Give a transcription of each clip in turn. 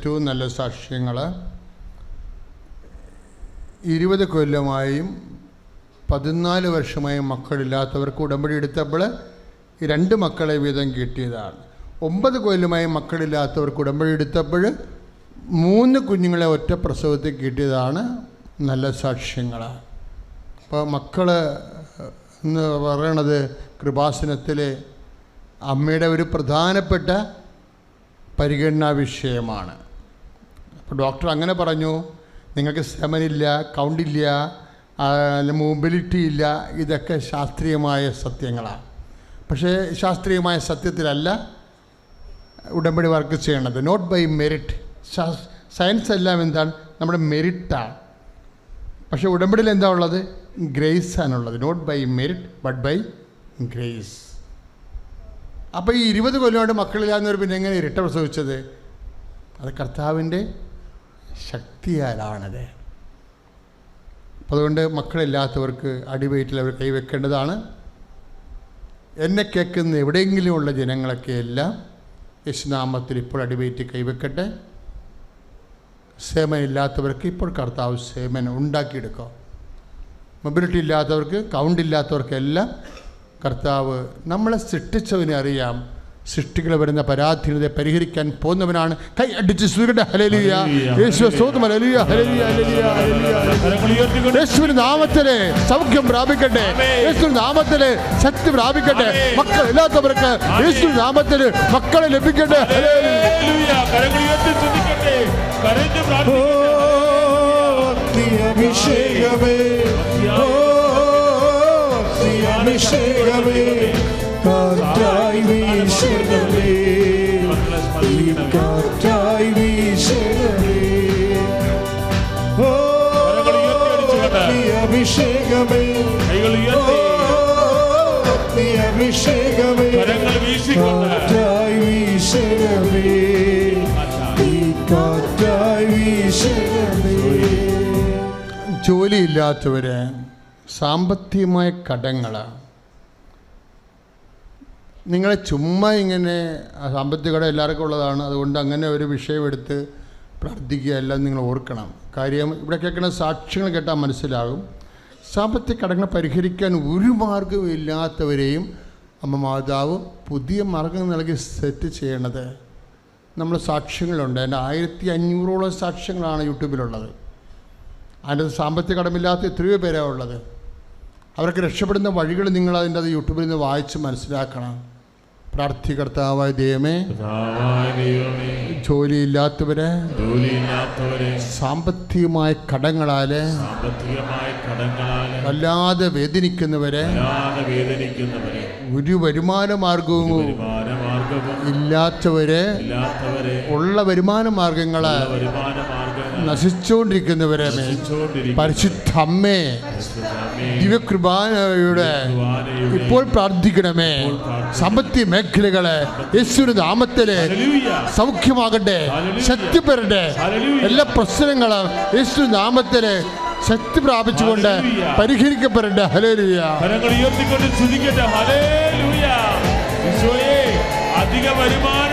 ഏറ്റവും നല്ല സാക്ഷ്യങ്ങൾ ഇരുപത് കൊല്ലമായും പതിനാല് വർഷമായും മക്കളില്ലാത്തവർക്ക് ഉടമ്പടി എടുത്തപ്പോൾ രണ്ട് മക്കളെ വീതം കിട്ടിയതാണ്. ഒമ്പത് കൊല്ലമായും മക്കളില്ലാത്തവർക്ക് ഉടമ്പടി എടുത്തപ്പോൾ മൂന്ന് കുഞ്ഞുങ്ങളെ ഒറ്റ പ്രസവത്തിൽ കിട്ടിയതാണ് നല്ല സാക്ഷ്യങ്ങൾ അപ്പോൾ മക്കൾ എന്ന് പറയണത് കൃപാസനത്തിലെ അമ്മയുടെ ഒരു പ്രധാനപ്പെട്ട പരിഗണനാ വിഷയമാണ്. അപ്പോൾ ഡോക്ടർ അങ്ങനെ പറഞ്ഞു നിങ്ങൾക്ക് സെമനില്ല കൗണ്ടില്ല മൊബിലിറ്റി ഇല്ല ഇതൊക്കെ ശാസ്ത്രീയമായ സത്യങ്ങളാണ് പക്ഷേ ശാസ്ത്രീയമായ സത്യത്തിലല്ല ഉടമ്പടി വർക്ക് ചെയ്യണത് നോട്ട് ബൈ മെറിറ്റ് സയൻസ് എല്ലാം എന്താണ്? നമ്മുടെ മെറിറ്റാണ് പക്ഷേ ഉടമ്പടിയിൽ എന്താ ഉള്ളത്? ഗ്രേസ് ആണുള്ളത് not by merit but by grace അപ്പോൾ ഈ ഇരുപത് കൊല്ലമായിട്ട് മക്കളില്ലാന്നവർ പിന്നെ എങ്ങനെ ഇരട്ട പ്രസവിച്ചത്? അത് കർത്താവിന്റെ ശക്തിയാലാണത്. അതുകൊണ്ട് മക്കളില്ലാത്തവർക്ക് അടിവയറ്റിൽ അവർ കൈവെക്കേണ്ടതാണ്. എന്നെ കേൾക്കുന്ന എവിടെയെങ്കിലുമുള്ള ജനങ്ങളൊക്കെ എല്ലാം യശുനാമത്തിൽ ഇപ്പോൾ അടിവയറ്റി കൈവെക്കട്ടെ. സേമൻ ഇല്ലാത്തവർക്ക് ഇപ്പോൾ കർത്താവ് സേമൻ ഉണ്ടാക്കിയെടുക്കും. മൊബിലിറ്റി ഇല്ലാത്തവർക്ക് കൗണ്ട് ഇല്ലാത്തവർക്കെല്ലാം കർത്താവ് നമ്മളെ സൃഷ്ടിച്ചവനെ അറിയാം. സൃഷ്ടികൾ വരുന്ന പരാധീനതയെ പരിഹരിക്കാൻ പോകുന്നവനാണ്. കൈ അടിച്ച് ഹലലിയ യേശു സ്തോത്രം. ഹല്ലേലൂയ, ഹല്ലേലൂയ, ഹല്ലേലൂയ, ഹല്ലേലൂയ, ഹല്ലേലൂയ. യേശുവിന് നാമത്തിലെ സൗഖ്യം പ്രാപിക്കട്ടെ. യേശു നാമത്തിലെ ശക്തി പ്രാപിക്കട്ടെ. മക്കൾ ഇല്ലാത്തവർക്ക് യേശു നാമത്തിൽ മക്കളെ ലഭിക്കട്ടെ. ഹല്ലേലൂയ. ഹല്ലേലൂയ. ഉയർത്തി സ്തുതിക്കട്ടെ. കരഞ്ഞ് അഭിഷേകമേ ഓ അഭിഷേകമേ വീശണമേ ഈ കാറ്റായി വീശണമേ. ഓ അഭിഷേകമേ. കൈകൾ ഓ ഉയർത്തി അഭിഷേകമേ. കരങ്ങൾ വീശിക്കൊണ്ട്. കാറ്റായി വീശണമേ. ഈ കാറ്റായി വീശണമേ. ജോലിയില്ലാത്തവര് സാമ്പത്തികമായ കടങ്ങൾ നിങ്ങളെ ചുമ്മാ ഇങ്ങനെ സാമ്പത്തികട സാമ്പത്തിക എല്ലാവർക്കും ഉള്ളതാണ്. അതുകൊണ്ട് അങ്ങനെ ഒരു വിഷയമെടുത്ത് പ്രാർത്ഥിക്കുക എല്ലാം നിങ്ങൾ ഓർക്കണം. കാര്യം ഇവിടെ കേൾക്കുന്ന സാക്ഷ്യങ്ങൾ കേട്ടാൽ മനസ്സിലാകും. സാമ്പത്തിക കടങ്ങൾ പരിഹരിക്കാൻ ഒരു മാർഗവും ഇല്ലാത്തവരെയും അമ്മ മാതാവ് പുതിയ മാർഗം നൽകി സെറ്റ് ചെയ്യണത്. നമ്മൾ സാക്ഷ്യങ്ങളുണ്ട്. എന്റെ ആയിരത്തി അഞ്ഞൂറോളം സാക്ഷ്യങ്ങളാണ് യൂട്യൂബിലുള്ളത്. അതിന്റെ സാമ്പത്തിക കടമില്ലാത്ത എത്രയോ പേരാണ് ഉള്ളത്. അവർക്ക് രക്ഷപ്പെടുന്ന വഴികൾ നിങ്ങൾ അതിന്റെ അത് യൂട്യൂബിൽ നിന്ന് വായിച്ച് മനസ്സിലാക്കണം. പ്രാർത്ഥികർത്താവായ ദൈവമേ ജോലിയില്ലാത്തവരെ സാമ്പത്തികമായ കടങ്ങളാൽ വല്ലാതെ വേദനിക്കുന്നവരെ ഒരു വരുമാന മാർഗവും ഇല്ലാത്തവരെ ഉള്ള വരുമാന മാർഗങ്ങൾ നശിച്ചുകൊണ്ടിരിക്കുന്നവരെ പരിശുദ്ധമ്മേ പരിശുദ്ധ അമ്മേ ദിവ്യകൃപാനയുടെ ഇപ്പോൾ പ്രാർത്ഥിക്കണമേ. സമ്പത്തി മേഖലകളെ യേശുവിന് നാമത്തിൽ സൗഖ്യമാകട്ടെ ശക്തി പെറട്ടെ എല്ലാ പ്രശ്നങ്ങളും യേശു നാമത്തിൽ ശക്തി പ്രാപിച്ചുകൊണ്ട്. പരിഹരിക്കപ്പെടട്ടെ. ഹലേ ലുയ അധിക വരുമാനം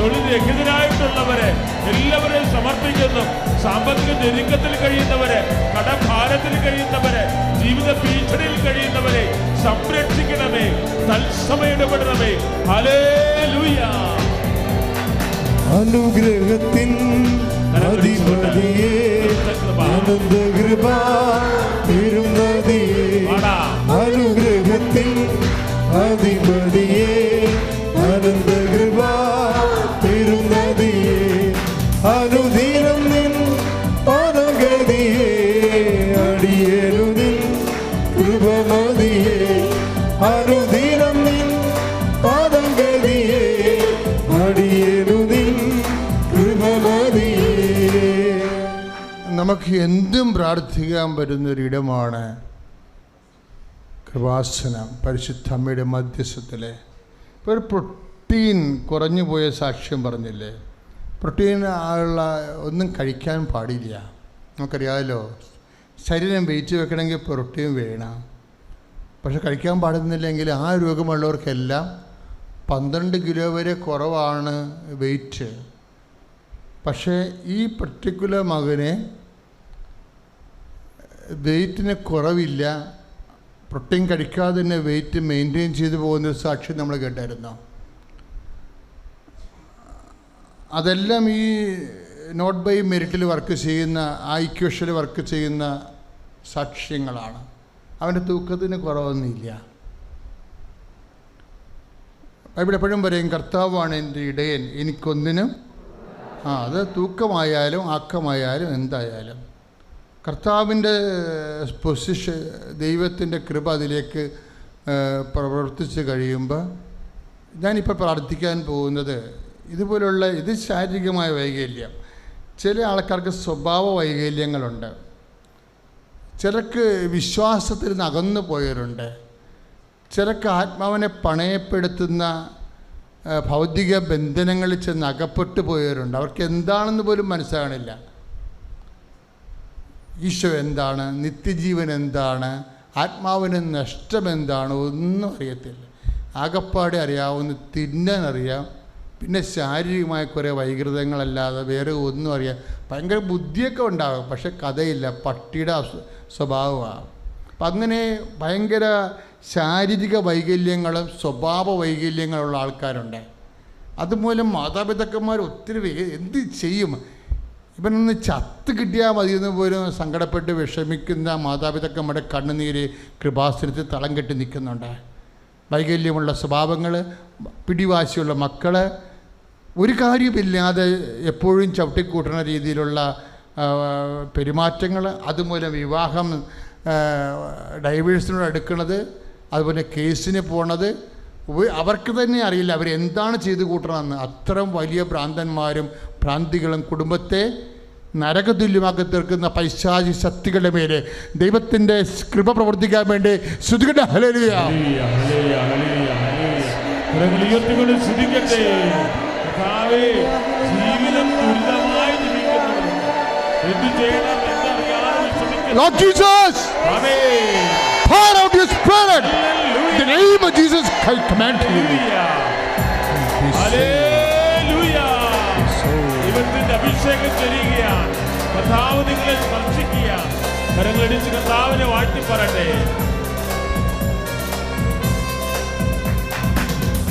തൊഴിൽ രഹിതരായിട്ടുള്ളവരെ എല്ലാവരെയും സമർപ്പിക്കുന്നു. സാമ്പത്തിക ഞെരുക്കത്തിൽ കഴിയുന്നവരെ കടഭാരത്തിൽ കഴിയുന്നവരെ ജീവിത ഭീഷണിയിൽ കഴിയുന്നവരെ സംരക്ഷിക്കണമേ തത്സമയം ഇടപെടണമേ ഹല്ലേലൂയ. അനുഗ്രഹത്തിൻ അധിപതിയെ ആനന്ദ കൃപ അനുഗ്രഹത്തിൻ അധിപതിയെ ആനന്ദ കൃപ നമുക്ക് എന്തും പ്രാർത്ഥിക്കാൻ പറ്റുന്നൊരിടമാണ് കൃപാസനം പരിശുദ്ധ അമ്മയുടെ മധ്യസ്ഥത്തിലെ. ഇപ്പോൾ ഒരു പ്രോട്ടീൻ കുറഞ്ഞു പോയ സാക്ഷ്യം പറഞ്ഞില്ലേ? പ്രോട്ടീൻ ഉള്ള ഒന്നും കഴിക്കാൻ പാടില്ല. നമുക്കറിയാമല്ലോ ശരീരം വെയിറ്റ് വെക്കണമെങ്കിൽ പ്രോട്ടീൻ വേണം. പക്ഷെ കഴിക്കാൻ പാടുന്നില്ലെങ്കിൽ ആ രോഗമുള്ളവർക്കെല്ലാം പന്ത്രണ്ട് കിലോ വരെ കുറവാണ് വെയിറ്റ്. പക്ഷേ ഈ പർട്ടിക്കുലർ മകന് വെയിറ്റിന് കുറവില്ല. പ്രോട്ടീൻ കഴിക്കാതെ തന്നെ വെയിറ്റ് മെയിന്റെയിൻ ചെയ്തു പോകുന്ന ഒരു സാക്ഷി നമ്മൾ കേട്ടായിരുന്നു അതെല്ലാം ഈ നോട്ട് ബൈ മെറിറ്റിൽ വർക്ക് ചെയ്യുന്ന ആ ഇക്വേഷനിൽ വർക്ക് ചെയ്യുന്ന സാക്ഷ്യങ്ങളാണ്. അവന്റെ തൂക്കത്തിന് കുറവൊന്നുമില്ല. ബൈബിൾ എപ്പോഴും പറയും കർത്താവാണ് എന്റെ ഇടയൻ. എനിക്കൊന്നിനും ആ അത് തൂക്കമായാലും ആക്കമായാലും എന്തായാലും. കർത്താവിന്റെ പൊസിഷൻ ദൈവത്തിന്റെ കൃപ അതിലേക്ക് പ്രവർത്തിച്ച് കഴിയുമ്പോൾ ഞാനിപ്പോൾ പ്രാർത്ഥിക്കാൻ പോകുന്നത് ഇതുപോലുള്ള ഇത് ശാരീരികമായ വൈകല്യം. ചില ആൾക്കാർക്ക് സ്വഭാവ വൈകല്യങ്ങളുണ്ട്. ചിലർക്ക് വിശ്വാസത്തിൽ നിന്ന് അകന്നു പോയവരുണ്ട്. ചിലർക്ക് ആത്മാവിനെ പണയപ്പെടുത്തുന്ന ഭൗതിക ബന്ധനങ്ങളിൽ ചെന്ന് അകപ്പെട്ടു പോയവരുണ്ട്. അവർക്ക് എന്താണെന്ന് പോലും മനസ്സിലാകണില്ല. ഈശോ എന്താണ് നിത്യജീവൻ എന്താണ് ആത്മാവിന് നഷ്ടം എന്താണ് ഒന്നും അറിയത്തില്ല. ആകപ്പാടെ അറിയാവുന്ന തിന്നാനറിയാം. പിന്നെ ശാരീരികമായ കുറേ വൈകൃതങ്ങളല്ലാതെ വേറെ ഒന്നും അറിയാം. ഭയങ്കര ബുദ്ധിയൊക്കെ ഉണ്ടാകും. പക്ഷെ കഥയില്ല. പട്ടിയുടെ സ്വഭാവമാണ്. അപ്പം അങ്ങനെ ഭയങ്കര ശാരീരിക വൈകല്യങ്ങളും സ്വഭാവ വൈകല്യങ്ങളുള്ള ആൾക്കാരുണ്ട്. അതുമൂലം മാതാപിതാക്കന്മാർ ഒത്തിരി എന്ത് ചെയ്യും? ഇവനൊന്ന് ചത്ത് കിട്ടിയാൽ മതി എന്ന് പോലും സങ്കടപ്പെട്ട് വിഷമിക്കുന്ന മാതാപിതാക്കന്മാരുടെ കണ്ണുനീര് കൃപാസനത്തിൽ തളം കെട്ടി നിൽക്കുന്നുണ്ട്. വൈകല്യമുള്ള സ്വഭാവങ്ങൾ പിടിവാശിയുള്ള മക്കൾ ഒരു കാര്യമില്ലാതെ എപ്പോഴും ചവിട്ടിക്കൂട്ടുന്ന രീതിയിലുള്ള പെരുമാറ്റങ്ങൾ അതുമൂലം വിവാഹം ഡൈവേഴ്സിനോട് അടുക്കുന്നത് അതുപോലെ കേസിന് പോണത് അവർക്ക് തന്നെ അറിയില്ല അവരെന്താണ് ചെയ്തു കൂട്ടണമെന്ന് അത്തരം വലിയ ഭ്രാന്തന്മാരും ഭ്രാന്തികളും കുടുംബത്തെ നരകതുല്യമാക്കി തീർക്കുന്ന പൈശാചി ശക്തികളുടെ മേലെ ദൈവത്തിന്റെ കൃപ പ്രവർത്തിക്കാൻ വേണ്ടി ശ്രുതികട്ടെ വിഷമിക്കുന്നു Lord Jesus, Amen. pour out your spirit. In the name of Jesus, I command you. ഹല്ലേലൂയ. അഭിഷേകം ചെയ്യുകയാണ്. കർത്താവ് നിങ്ങളെ സ്പർശിക്കുക. കരങ്ങളിടിച്ച് കർത്താവിനെ വാഴ്ത്തി പറട്ടെ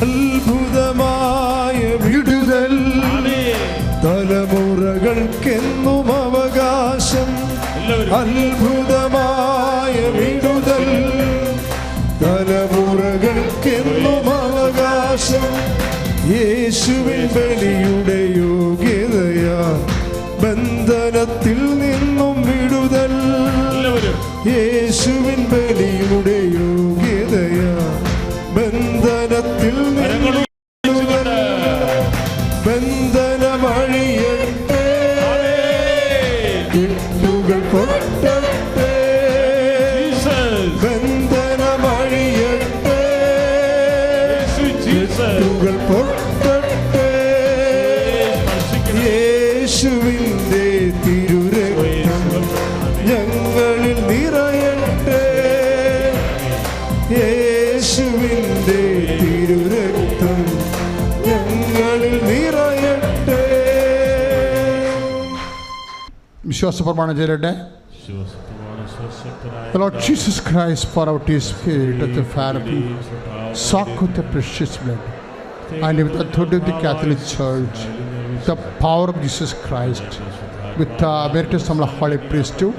അത്ഭുതമായ വിടുതൽ. തലമുറകൾക്കെന്നും അവകാശം. അത്ഭുതമായ വിടുതൽ. തലമുറകൾക്കെന്നും അവകാശം. യേശുവിൻ ബലിയുടെ യോഗ്യതയാ ബന്ധനത്തിൽ നിന്നും വിടുതൽ. യേശുവിൻ വിശ്വാസ പ്രമാണം ചെയ്യട്ടെ വിശ്വാസത്തോടെ സ്വസ്ഥനായ The Lord Jesus Christ pour out His Spirit at the fire of soak with the precious blood and with the authority of the Catholic Church, the power of Jesus Christ, with the emeritus of the Holy Priesthood,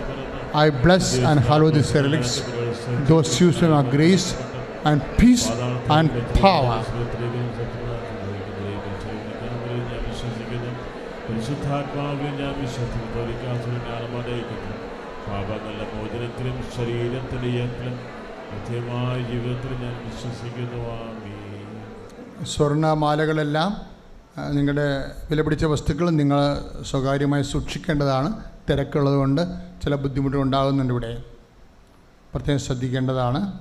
I bless and hallow these relics, those use of grace and peace and power. പരിശുദ്ധാത്മാവിൽ ഞാൻ വിശ്വസിക്കുന്നു. പാപങ്ങളുടെ മോചനത്തിലും ശരീരത്തിന്റെ യന്ത്രം നിത്യമായ ജീവിതത്തിൽ ഞാൻ വിശ്വസിക്കുന്നു. ആമീൻ. സ്വർണമാലകളെല്ലാം നിങ്ങളുടെ വിലപിടിച്ച വസ്തുക്കൾ നിങ്ങൾ സ്വകാര്യമായി സൂക്ഷിക്കേണ്ടതാണ്. തിരക്കുള്ളത് കൊണ്ട് ചില ബുദ്ധിമുട്ടുകൾ ഉണ്ടാകുന്നുണ്ട് ഇവിടെ. പ്രത്യേകം ശ്രദ്ധിക്കേണ്ടതാണ്.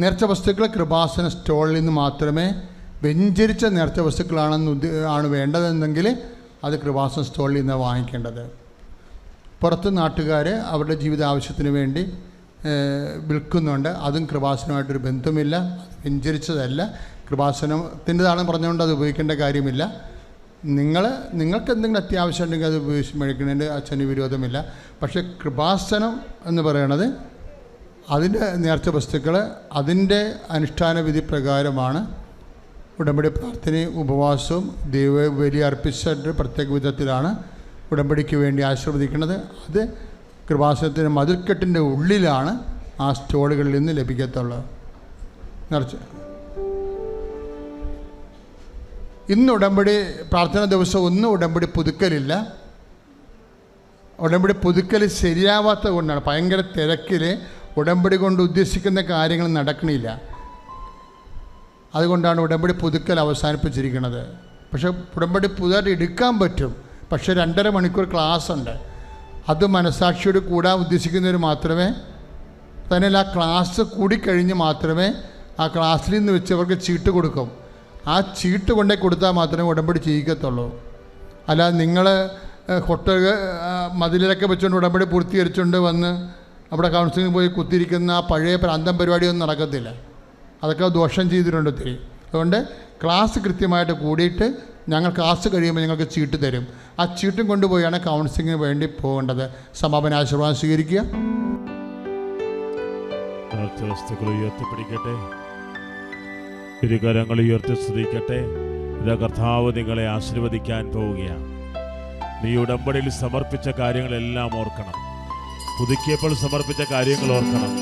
നേർച്ച വസ്തുക്കൾ കൃപാസന സ്റ്റോളിൽ നിന്ന് മാത്രമേ വ്യഞ്ചരിച്ച നേർച്ച വസ്തുക്കളാണെന്ന് ആണ് വേണ്ടതെന്നെങ്കിൽ അത് കൃപാസന സ്റ്റോളിൽ നിന്ന് വാങ്ങിക്കേണ്ടത്. പുറത്ത് നാട്ടുകാർ അവരുടെ ജീവിത ആവശ്യത്തിന് വേണ്ടി വിൽക്കുന്നുണ്ട്. അതും കൃപാസനമായിട്ടൊരു ബന്ധമില്ല. അത് വ്യഞ്ചരിച്ചതല്ല കൃപാസനത്തിന്റെതാണെന്ന് പറഞ്ഞുകൊണ്ട് അത് ഉപയോഗിക്കേണ്ട കാര്യമില്ല. നിങ്ങൾ നിങ്ങൾക്ക് എന്തെങ്കിലും അത്യാവശ്യം ഉണ്ടെങ്കിൽ അത് ഉപയോഗിച്ച് മേടിക്കുന്നതിന്റെ അച്ഛന് വിരോധമില്ല. പക്ഷേ കൃപാസനം എന്ന് പറയണത് അതിന്റെ നേർച്ച വസ്തുക്കൾ അതിന്റെ അനുഷ്ഠാന വിധി പ്രകാരമാണ്. ഉടമ്പടി പ്രാർത്ഥനയും ഉപവാസവും ദൈവ ബലി അർപ്പിച്ചിട്ട് പ്രത്യേക വിധത്തിലാണ് ഉടമ്പടിക്ക് വേണ്ടി ആശീർവദിക്കുന്നത്. അത് കൃപാസനത്തിന്റെ മതിൽക്കെട്ടിന്റെ ഉള്ളിലാണ് ആ സ്റ്റോളുകളിൽ നിന്ന് ലഭിക്കത്തുള്ളത്. നിറച്ച്. ഇന്ന് ഉടമ്പടി പ്രാർത്ഥന ദിവസം ഒന്നും ഉടമ്പടി പുതുക്കലില്ല. ഉടമ്പടി പുതുക്കൽ ശരിയാവാത്തത് കൊണ്ടാണ്. ഭയങ്കര തിരക്കിൽ ഉടമ്പടി കൊണ്ട് ഉദ്ദേശിക്കുന്ന കാര്യങ്ങൾ നടക്കണില്ല. അതുകൊണ്ടാണ് ഉടമ്പടി പുതുക്കൽ അവസാനിപ്പിച്ചിരിക്കുന്നത്. പക്ഷേ ഉടമ്പടി പുതുതായിട്ട് എടുക്കാൻ പറ്റും. പക്ഷേ രണ്ടര മണിക്കൂർ ക്ലാസ് ഉണ്ട് അത് മനസാക്ഷിയോട് കൂടാൻ ഉദ്ദേശിക്കുന്നവർ മാത്രമേ തന്നെയല്ല ആ ക്ലാസ് കൂടിക്കഴിഞ്ഞ് മാത്രമേ ആ ക്ലാസ്സിൽ നിന്ന് വെച്ച് അവർക്ക് ചീട്ട് കൊടുക്കും. ആ ചീട്ട് കൊണ്ടേ കൊടുത്താൽ മാത്രമേ ഉടമ്പടി ചെയ്യിക്കത്തുള്ളൂ. അല്ലാതെ നിങ്ങൾ ഹോട്ടൽ മതിലൊക്കെ വെച്ചുകൊണ്ട് ഉടമ്പടി പൂർത്തീകരിച്ചുകൊണ്ട് വന്ന് അവിടെ കൗൺസിലിംഗ് പോയി കുത്തിയിരിക്കുന്ന ആ പഴയ പ്രാന്തം പരിപാടിയൊന്നും നടക്കത്തില്ല. അതൊക്കെ ദോഷം ചെയ്തിട്ടുണ്ട് ഒത്തിരി. അതുകൊണ്ട് ക്ലാസ് കൃത്യമായിട്ട് കൂടിയിട്ട് ഞങ്ങൾ ക്ലാസ് കഴിയുമ്പോൾ ഞങ്ങൾക്ക് ചീട്ട് തരും. ആ ചീട്ടും കൊണ്ടുപോയാണ് കൗൺസിലിങ്ങിന് വേണ്ടി പോകേണ്ടത്. സമാപന ആശീർവാദം സ്വീകരിക്കുക. വസ്തുക്കൾ ഇരുകരങ്ങൾ ഉയർത്തി സ്തുതിക്കട്ടെ. കർത്താവ് നിങ്ങളെ ആശീർവദിക്കാൻ പോവുകയാണ്. നീ ഉടമ്പടിയിൽ സമർപ്പിച്ച കാര്യങ്ങളെല്ലാം ഓർക്കണം. പുതുക്കിയപ്പോൾ സമർപ്പിച്ച കാര്യങ്ങൾ ഓർക്കണം.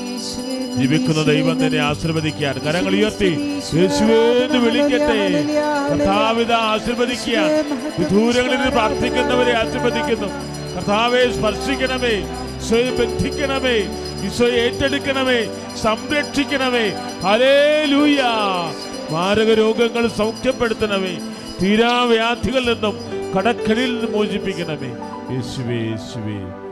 ജീവിക്കുന്ന ദൈവം തന്നെ ആശീർവദിക്കാൻ കരങ്ങൾ ഉയർത്തി യേശുവേന്ന് വിളിക്കട്ടെ. കർത്താവിത ആശീർവദിക്കാൻ വിദൂരങ്ങളിൽ നിന്ന് പ്രാർത്ഥിക്കുന്നവരെ ആശീർവദിക്കുന്നു. കർത്താവെ സ്പർശിക്കണമേ. ഈശോയെ ബന്ധിക്കണമേ. ഈശോയെ ഏറ്റെടുക്കണമേ. സംരക്ഷിക്കണമേ. ഹലേ ലൂയ മാരക രോഗങ്ങൾ സൗഖ്യപ്പെടുത്തണമേ. തീരാവ്യാധികളിൽ നിന്നും കടക്കലിൽ നിന്ന് മോചിപ്പിക്കണമേ. യേശുവേ യേശുവേ.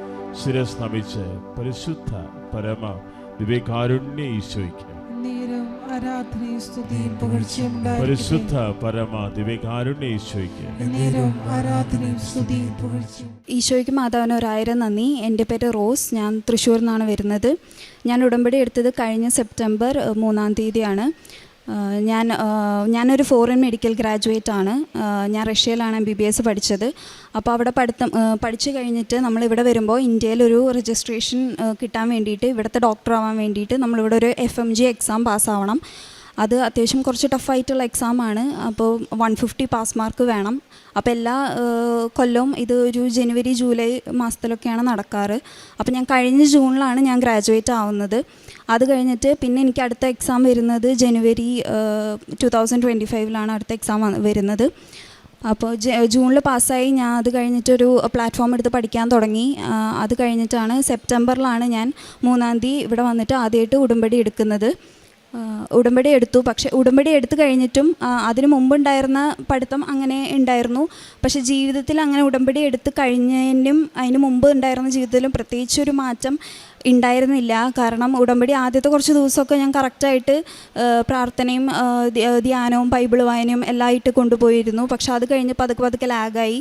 ശിരസ് നമിച്ച് പരിശുദ്ധ പരമ ദിവ്യകാരുണ്യ ഈശോയ്ക്ക് നേരം ആരാധനയും സ്തുതിയും പുകഴ്ചയും ഉണ്ടായിരിക്കട്ടെ. പരിശുദ്ധ പരമ ദിവ്യകാരുണ്യ ഈശോയ്ക്ക് നേരം ആരാധനയും സ്തുതിയും പുകഴ്ചയും. ഈശോയ്ക്ക് മാതാവിന് ഒരായിരം നന്ദി. എന്റെ പേര് റോസ്. ഞാൻ തൃശ്ശൂരിൽ നിന്നാണ് വരുന്നത്. ഞാൻ ഉടമ്പടി എടുത്തത് കഴിഞ്ഞ സെപ്റ്റംബർ മൂന്നാം തീയതിയാണ്. ഞാൻ ഞാനൊരു ഫോറിൻ മെഡിക്കൽ ഗ്രാജുവേറ്റ് ആണ്. ഞാൻ റഷ്യയിലാണ് എം ബി ബി എസ് പഠിച്ചത്. അപ്പോൾ അവിടെ പഠിത്തം പഠിച്ചു കഴിഞ്ഞിട്ട് നമ്മളിവിടെ വരുമ്പോൾ ഇന്ത്യയിലൊരു രജിസ്ട്രേഷൻ കിട്ടാൻ വേണ്ടിയിട്ട് ഇവിടുത്തെ ഡോക്ടർ ആവാൻ വേണ്ടിയിട്ട് നമ്മളിവിടെ ഒരു എഫ് എം ജി എക്സാം പാസ്സാവണം അത് അത്യാവശ്യം കുറച്ച് ടഫായിട്ടുള്ള എക്സാമാണ് അപ്പോൾ വൺ ഫിഫ്റ്റി പാസ് മാർക്ക് വേണം. അപ്പോൾ എല്ലാ കൊല്ലവും ഇത് ഒരു ജനുവരി ജൂലൈ മാസത്തിലൊക്കെയാണ് നടക്കാറ്. അപ്പോൾ ഞാൻ കഴിഞ്ഞ ജൂണിലാണ് ഞാൻ ഗ്രാജുവേറ്റ് ആവുന്നത്. അത് കഴിഞ്ഞിട്ട് പിന്നെ എനിക്ക് അടുത്ത എക്സാം വരുന്നത് ജനുവരി ടു തൗസൻഡ് ട്വന്റി ഫൈവിലാണ് അടുത്ത എക്സാം വരുന്നത്. അപ്പോൾ ജൂണിൽ പാസ്സായി ഞാൻ അത് കഴിഞ്ഞിട്ടൊരു പ്ലാറ്റ്ഫോം എടുത്ത് പഠിക്കാൻ തുടങ്ങി. അത് കഴിഞ്ഞിട്ടാണ് സെപ്റ്റംബറിലാണ് ഞാൻ മൂന്നാം തീയതി ഇവിടെ വന്നിട്ട് ആദ്യമായിട്ട് ഉടമ്പടി എടുക്കുന്നത്. ഉടമ്പടി എടുത്തു. പക്ഷെ ഉടമ്പടി എടുത്തു കഴിഞ്ഞിട്ടും അതിന് മുമ്പുണ്ടായിരുന്ന പഠിത്തം അങ്ങനെ ഉണ്ടായിരുന്നു. പക്ഷെ ജീവിതത്തിൽ അങ്ങനെ ഉടമ്പടി എടുത്തു കഴിഞ്ഞതിനും അതിന് മുമ്പ് ഉണ്ടായിരുന്ന ജീവിതത്തിലും പ്രത്യേകിച്ചൊരു മാറ്റം ഉണ്ടായിരുന്നില്ല. കാരണം ഉടമ്പടി ആദ്യത്തെ കുറച്ച് ദിവസമൊക്കെ ഞാൻ കറക്റ്റായിട്ട് പ്രാർത്ഥനയും ധ്യാനവും ബൈബിൾ വായനയും എല്ലാം ആയിട്ട് കൊണ്ടുപോയിരുന്നു. പക്ഷെ അത് കഴിഞ്ഞ് പതുക്കെ പതുക്കെ ലാഗായി.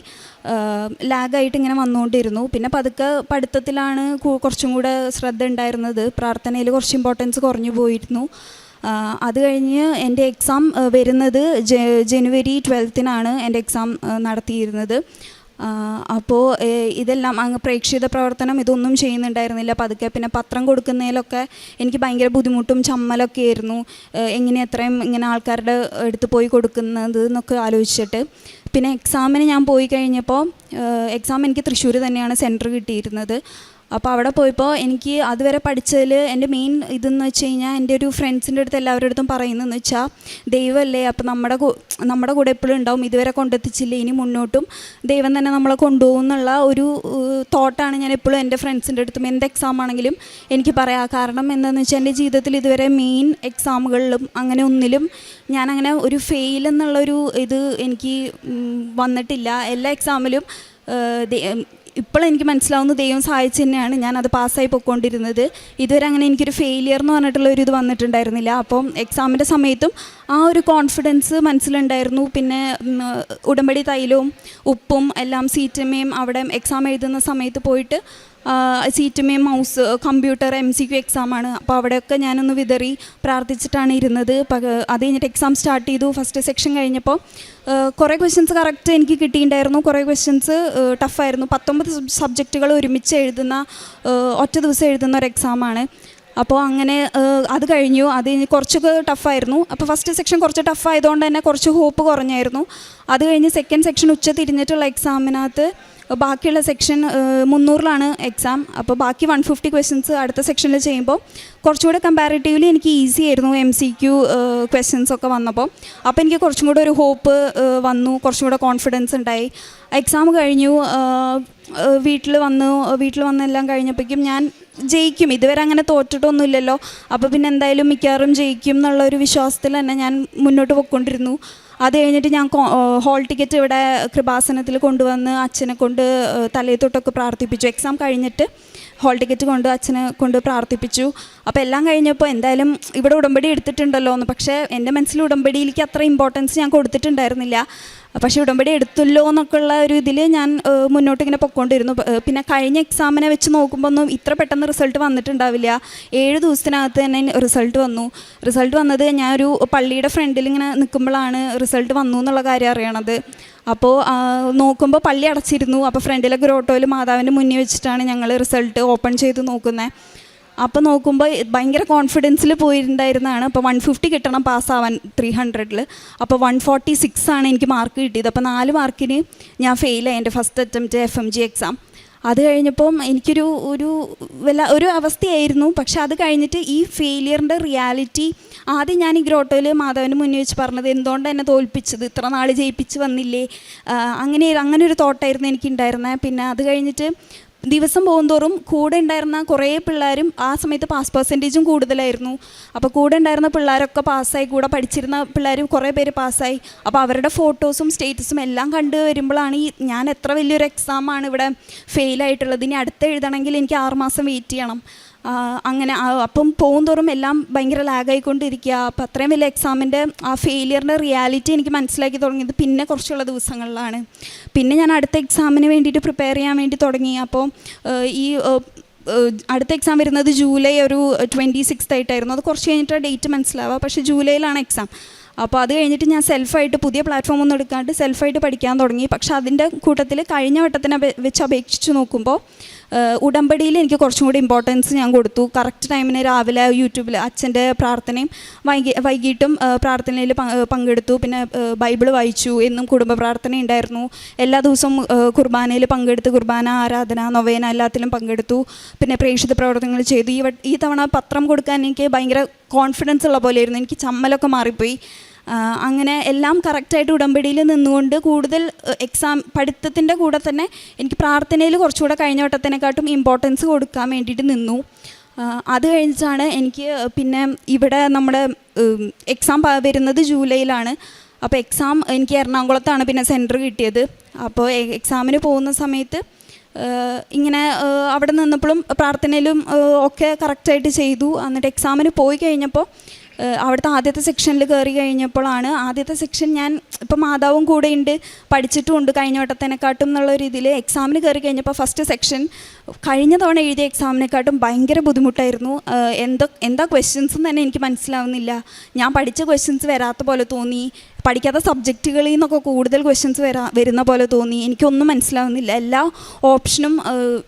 ലാഗായിട്ട് ഇങ്ങനെ വന്നുകൊണ്ടിരുന്നു. പിന്നെ പതുക്കെ പഠിത്തത്തിലാണ് കുറച്ചും കൂടെ ശ്രദ്ധ ഉണ്ടായിരുന്നത്. പ്രാർത്ഥനയിൽ കുറച്ച് ഇമ്പോർട്ടൻസ് കുറഞ്ഞു പോയിരുന്നു. അത് കഴിഞ്ഞ് എന്റെ എക്സാം വരുന്നത് ജനുവരി ട്വൽത്തിനാണ് എന്റെ എക്സാം നടത്തിയിരുന്നത്. അപ്പോൾ ഇതെല്ലാം അങ്ങ് പ്രേക്ഷിത പ്രവർത്തനം ഇതൊന്നും ചെയ്യുന്നുണ്ടായിരുന്നില്ല. പതുക്കെ പിന്നെ പത്രം കൊടുക്കുന്നതിലൊക്കെ എനിക്ക് ഭയങ്കര ബുദ്ധിമുട്ടും ചമ്മലൊക്കെ ആയിരുന്നു. എങ്ങനെ എത്രയും ഇങ്ങനെ ആൾക്കാരുടെ എടുത്ത് പോയി കൊടുക്കുന്നത് എന്നൊക്കെ ആലോചിച്ചിട്ട്. പിന്നെ എക്സാമിന് ഞാൻ പോയി കഴിഞ്ഞപ്പോൾ എക്സാം എനിക്ക് തൃശ്ശൂർ തന്നെയാണ് സെന്റർ കിട്ടിയിരുന്നത്. അപ്പോൾ അവിടെ പോയപ്പോൾ എനിക്ക് അതുവരെ പഠിച്ചതിൽ എന്റെ മെയിൻ ഇതെന്ന് വെച്ച് കഴിഞ്ഞാൽ എന്റെ ഒരു ഫ്രണ്ട്സിന്റെ അടുത്ത് എല്ലാവരുടെ അടുത്തും പറയുന്നതെന്ന് വെച്ചാൽ ദൈവമല്ലേ അപ്പോൾ നമ്മുടെ നമ്മുടെ കൂടെ എപ്പോഴും ഉണ്ടാവും ഇതുവരെ കൊണ്ടെത്തിച്ചില്ല ഇനി മുന്നോട്ടും ദൈവം തന്നെ നമ്മളെ കൊണ്ടുപോകും എന്നുള്ള ഒരു തോട്ടാണ് ഞാൻ എപ്പോഴും എന്റെ ഫ്രണ്ട്സിന്റെ അടുത്തും എന്ത് എക്സാം ആണെങ്കിലും എനിക്ക് പറയാം. കാരണം എന്താണെന്ന് വെച്ചാൽ എന്റെ ജീവിതത്തിൽ ഇതുവരെ മെയിൻ എക്സാമുകളിലും അങ്ങനെ ഒന്നിലും ഞാൻ അങ്ങനെ ഒരു ഫെയിൽ എന്നുള്ളൊരു ഇത് എനിക്ക് വന്നിട്ടില്ല. എല്ലാ എക്സാമിലും ഇപ്പോൾ എനിക്ക് മനസ്സിലാവുന്ന ദൈവം സഹായിച്ചു തന്നെയാണ്. ഞാൻ അത് പാസ്സായി പൊയ്ക്കൊണ്ടിരുന്നത്. ഇതുവരെ അങ്ങനെ എനിക്കൊരു ഫെയിലിയർ എന്ന് പറഞ്ഞിട്ടുള്ള ഒരു ഇത് വന്നിട്ടുണ്ടായിരുന്നില്ല. അപ്പം എക്സാമിന്റെ സമയത്തും ആ ഒരു കോൺഫിഡൻസ് മനസ്സിലുണ്ടായിരുന്നു. പിന്നെ ഉടമ്പടി തൈലവും ഉപ്പും എല്ലാം സീറ്റമ്മയും അവിടെ എക്സാം എഴുതുന്ന സമയത്ത് പോയിട്ട് സീറ്റുമേ mouse computer M C Q എക്സാമാണ് അപ്പോൾ അവിടെയൊക്കെ ഞാനൊന്ന് വിതറി പ്രാർത്ഥിച്ചിട്ടാണ് ഇരുന്നത്. അത് കഴിഞ്ഞിട്ട് എക്സാം സ്റ്റാർട്ട് ചെയ്തു. ഫസ്റ്റ് സെക്ഷൻ കഴിഞ്ഞപ്പോൾ കുറേ ക്വസ്റ്റ്യൻസ് കറക്റ്റ് എനിക്ക് കിട്ടിയിട്ടുണ്ടായിരുന്നു. കുറേ ക്വസ്റ്റ്യൻസ് ടഫായിരുന്നു പത്തൊമ്പത് സബ്ജക്റ്റുകൾ ഒരുമിച്ച് എഴുതുന്ന ഒറ്റ ദിവസം എഴുതുന്ന ഒരു എക്സാമാണ് അപ്പോൾ അങ്ങനെ അത് കഴിഞ്ഞു. അത് കുറച്ചൊക്കെ ടഫായിരുന്നു അപ്പോൾ ഫസ്റ്റ് സെക്ഷൻ കുറച്ച് ടഫായതുകൊണ്ട് തന്നെ കുറച്ച് ഹോപ്പ് കുറഞ്ഞായിരുന്നു. അത് കഴിഞ്ഞ് സെക്കൻഡ് സെക്ഷൻ ഉച്ച തിരിഞ്ഞിട്ടുള്ള എക്സാമിനകത്ത് ബാക്കിയുള്ള സെക്ഷൻ മുന്നൂറിലാണ് എക്സാം അപ്പോൾ ബാക്കി വൺ ഫിഫ്റ്റി ക്വസ്റ്റ്യൻസ് അടുത്ത സെക്ഷനിൽ ചെയ്യുമ്പോൾ കുറച്ചുകൂടെ കമ്പാരിറ്റീവ്ലി എനിക്ക് ഈസി ആയിരുന്നു എം സി ക്യു ക്വസ്റ്റ്യൻസ് ഒക്കെ വന്നപ്പോൾ അപ്പോൾ എനിക്ക് കുറച്ചും കൂടെ ഒരു ഹോപ്പ് വന്നു കുറച്ചും കൂടെ കോൺഫിഡൻസ് ഉണ്ടായി. എക്സാം കഴിഞ്ഞു വീട്ടിൽ വന്നു വീട്ടിൽ വന്നെല്ലാം കഴിഞ്ഞപ്പോഴേക്കും ഞാൻ ജയിക്കും. ഇതുവരെ അങ്ങനെ തോറ്റിട്ടൊന്നുമില്ലല്ലോ. അപ്പോൾ പിന്നെ എന്തായാലും മിക്കവാറും ജയിക്കും എന്നുള്ള ഒരു വിശ്വാസത്തിൽ തന്നെ ഞാൻ മുന്നോട്ട് പോയിക്കൊണ്ടിരുന്നു അത് കഴിഞ്ഞിട്ട് ഞാൻ ഹോൾ ടിക്കറ്റ് ഇവിടെ കൃപാസനത്തിൽ കൊണ്ടുവന്ന് അച്ഛനെ കൊണ്ട് തലയിൽ തൊട്ടൊക്കെ പ്രാർത്ഥിപ്പിച്ചു. എക്സാം കഴിഞ്ഞിട്ട് ഹോൾ ടിക്കറ്റ് കൊണ്ട് അച്ഛനെ കൊണ്ട് പ്രാർത്ഥിപ്പിച്ചു. അപ്പോൾ എല്ലാം കഴിഞ്ഞപ്പോൾ എന്തായാലും ഇവിടെ ഉടമ്പടി എടുത്തിട്ടുണ്ടല്ലോ എന്ന്. പക്ഷേ എന്റെ മനസ്സിൽ ഉടമ്പടിയിലേക്ക് അത്ര ഇമ്പോർട്ടൻസ് ഞാൻ കൊടുത്തിട്ടുണ്ടായിരുന്നില്ല. പക്ഷേ ഉടമ്പടി എടുത്തല്ലോ എന്നൊക്കെയുള്ള ഒരു ഇതിൽ ഞാൻ മുന്നോട്ട് ഇങ്ങനെ പൊയ്ക്കൊണ്ടിരുന്നു പിന്നെ കഴിഞ്ഞ എക്സാമിനെ വെച്ച് നോക്കുമ്പോൾ ഒന്നും ഇത്ര പെട്ടെന്ന് റിസൾട്ട് വന്നിട്ടുണ്ടാവില്ല. ഏഴ് ദിവസത്തിനകത്ത് തന്നെ റിസൾട്ട് വന്നു. റിസൾട്ട് വന്നത് ഒരു പള്ളിയുടെ ഫ്രണ്ടിൽ ഇങ്ങനെ നിൽക്കുമ്പോഴാണ് റിസൾട്ട് വന്നു എന്നുള്ള കാര്യം അറിയണത്. അപ്പോൾ നോക്കുമ്പോൾ പള്ളി അടച്ചിരുന്നു. അപ്പോൾ ഫ്രണ്ടിലെ ഗ്രോട്ടോയിൽ മാതാവിന്റെ മുന്നിൽ വെച്ചിട്ടാണ് ഞങ്ങൾ റിസൾട്ട് ഓപ്പൺ ചെയ്ത് നോക്കുന്നത് അപ്പോൾ നോക്കുമ്പോൾ ഭയങ്കര കോൺഫിഡൻസിൽ പോയിട്ടുണ്ടായിരുന്നതാണ്. അപ്പോൾ വൺ ഫിഫ്റ്റി കിട്ടണം പാസ്സാവാൻ ത്രീ ഹൺഡ്രഡിൽ അപ്പോൾ വൺ ഫോർട്ടി സിക്സ് ആണ് എനിക്ക് മാർക്ക് കിട്ടിയത്. അപ്പോൾ നാല് മാർക്കിന് ഞാൻ ഫെയിലായി എന്റെ first attempt F M G exam അത് കഴിഞ്ഞപ്പം എനിക്കൊരു ഒരു വല്ല ഒരു അവസ്ഥയായിരുന്നു. പക്ഷെ അത് കഴിഞ്ഞിട്ട് ഈ ഫെയിലിയറിന്റെ റിയാലിറ്റി ആദ്യം ഞാൻ ഈ ഗ്രോട്ടോയിൽ മാധവന് മുന്നിൽ വെച്ച് പറഞ്ഞത് എന്തുകൊണ്ട് എന്നെ തോൽപ്പിച്ചത്? ഇത്ര നാൾ ജയിപ്പിച്ച് വന്നില്ലേ? അങ്ങനെ അങ്ങനെ ഒരു തോട്ടായിരുന്നു എനിക്കുണ്ടായിരുന്നത് പിന്നെ അത് കഴിഞ്ഞിട്ട് ദിവസം പോകുന്തോറും കൂടെ ഉണ്ടായിരുന്ന കുറേ പിള്ളേരും ആ സമയത്ത് പാസ് പെർസെന്റേജും കൂടുതലായിരുന്നു. അപ്പോൾ കൂടെ ഉണ്ടായിരുന്ന പിള്ളേരൊക്കെ പാസ്സായി കൂടെ പഠിച്ചിരുന്ന പിള്ളേരും കുറേ പേര് പാസ്സായി അപ്പോൾ അവരുടെ ഫോട്ടോസും സ്റ്റേറ്റസും എല്ലാം കണ്ടു വരുമ്പോഴാണ് ഈ ഞാൻ എത്ര വലിയൊരു എക്സാമാണ് ഇവിടെ ഫെയിലായിട്ടുള്ളത് ഇനി അടുത്ത് എഴുതണമെങ്കിൽ എനിക്ക് ആറുമാസം വെയിറ്റ് ചെയ്യണം. അങ്ങനെ അപ്പം പോകുന്തോറും എല്ലാം ഭയങ്കര ലാഗായിക്കൊണ്ടിരിക്കുക. അപ്പം അത്രയും വലിയ എക്സാമിന്റെ ആ ഫെയിലിയറിന്റെ റിയാലിറ്റി എനിക്ക് മനസ്സിലാക്കി തുടങ്ങിയത് പിന്നെ കുറച്ചുള്ള ദിവസങ്ങളിലാണ്. പിന്നെ ഞാൻ അടുത്ത എക്സാമിന് വേണ്ടിയിട്ട് പ്രിപ്പയർ ചെയ്യാൻ വേണ്ടി തുടങ്ങി. അപ്പോൾ ഈ അടുത്ത എക്സാം വരുന്നത് ജൂലൈ ഒരു ട്വന്റി സിക്സ് ആയിട്ടായിരുന്നു. അത് കുറച്ച് കഴിഞ്ഞിട്ട് ഡേറ്റ് മനസ്സിലാവുക. പക്ഷേ ജൂലൈയിലാണ് എക്സാം അപ്പോൾ അത് കഴിഞ്ഞിട്ട് ഞാൻ സെൽഫായിട്ട് പുതിയ പ്ലാറ്റ്ഫോം ഒന്നും എടുക്കാണ്ട് സെൽഫായിട്ട് പഠിക്കാൻ തുടങ്ങി. പക്ഷേ അതിന്റെ കൂട്ടത്തിൽ കഴിഞ്ഞ വട്ടത്തിനെ വെച്ച് അപേക്ഷിച്ച് നോക്കുമ്പോൾ ഉടമ്പടിയിൽ എനിക്ക് കുറച്ചും കൂടി ഇമ്പോർട്ടൻസ് ഞാൻ കൊടുത്തു. കറക്റ്റ് ടൈമിന് രാവിലെ യൂട്യൂബിൽ അച്ഛന്റെ പ്രാർത്ഥനയും വൈകി വൈകിട്ടും പ്രാർത്ഥനയിൽ പങ്കെടുത്തു. പിന്നെ ബൈബിൾ വായിച്ചു. എന്നും കുടുംബ പ്രാർത്ഥന ഉണ്ടായിരുന്നു. എല്ലാ ദിവസവും കുർബാനയിൽ പങ്കെടുത്ത് കുർബാന ആരാധന നൊവേന എല്ലാത്തിലും പങ്കെടുത്തു. പിന്നെ പ്രേക്ഷിത പ്രവർത്തനങ്ങൾ ചെയ്തു. ഈ തവണ പത്രം കൊടുക്കാൻ എനിക്ക് ഭയങ്കര കോൺഫിഡൻസ് ഉള്ള പോലെയായിരുന്നു. എനിക്ക് ചമ്മലൊക്കെ മാറിപ്പോയി. അങ്ങനെ എല്ലാം കറക്റ്റായിട്ട് ഉടമ്പടിയിൽ നിന്നുകൊണ്ട് കൂടുതൽ എക്സാം പഠിത്തത്തിന്റെ കൂടെ തന്നെ എനിക്ക് പ്രാർത്ഥനയിൽ കുറച്ചുകൂടെ കഴിഞ്ഞ വട്ടത്തിനെക്കാട്ടും ഇമ്പോർട്ടൻസ് കൊടുക്കാൻ വേണ്ടിയിട്ട് നിന്നു. അത് കഴിഞ്ഞിട്ടാണ് എനിക്ക് പിന്നെ ഇവിടെ നമ്മുടെ എക്സാം വരുന്നത് ജൂലൈയിലാണ്. അപ്പോൾ എക്സാം എനിക്ക് എറണാകുളത്താണ് പിന്നെ സെന്റർ കിട്ടിയത്. അപ്പോൾ എക്സാമിന് പോകുന്ന സമയത്ത് ഇങ്ങനെ അവിടെ നിന്നപ്പോഴും പ്രാർത്ഥനയിലും ഒക്കെ കറക്റ്റായിട്ട് ചെയ്തു. എന്നിട്ട് എക്സാമിന് പോയി കഴിഞ്ഞപ്പോൾ അവിടുത്തെ ആദ്യത്തെ സെക്ഷനിൽ കയറി കഴിഞ്ഞപ്പോഴാണ് ആദ്യത്തെ സെക്ഷൻ ഞാൻ ഇപ്പം മാതാവും കൂടെ ഉണ്ട് പഠിച്ചിട്ടുമുണ്ട് കഴിഞ്ഞ വട്ടത്തിനെക്കാട്ടും എന്നുള്ള രീതിയിൽ എക്സാമിന് കയറി കഴിഞ്ഞപ്പോൾ ഫസ്റ്റ് സെക്ഷൻ കഴിഞ്ഞ തവണ എഴുതിയ എക്സാമിനെക്കാട്ടും ഭയങ്കര ബുദ്ധിമുട്ടായിരുന്നു. എന്താ എന്തോ ക്വസ്റ്റ്യൻസ് തന്നെ എനിക്ക് മനസ്സിലാവുന്നില്ല. ഞാൻ പഠിച്ച ക്വസ്റ്റ്യൻസ് വരാത്ത പോലെ തോന്നി. പഠിക്കാത്ത സബ്ജക്റ്റുകളിൽ നിന്നൊക്കെ കൂടുതൽ ക്വസ്റ്റ്യൻസ് വരാ വരുന്ന പോലെ തോന്നി. എനിക്കൊന്നും മനസ്സിലാവുന്നില്ല. എല്ലാ ഓപ്ഷനും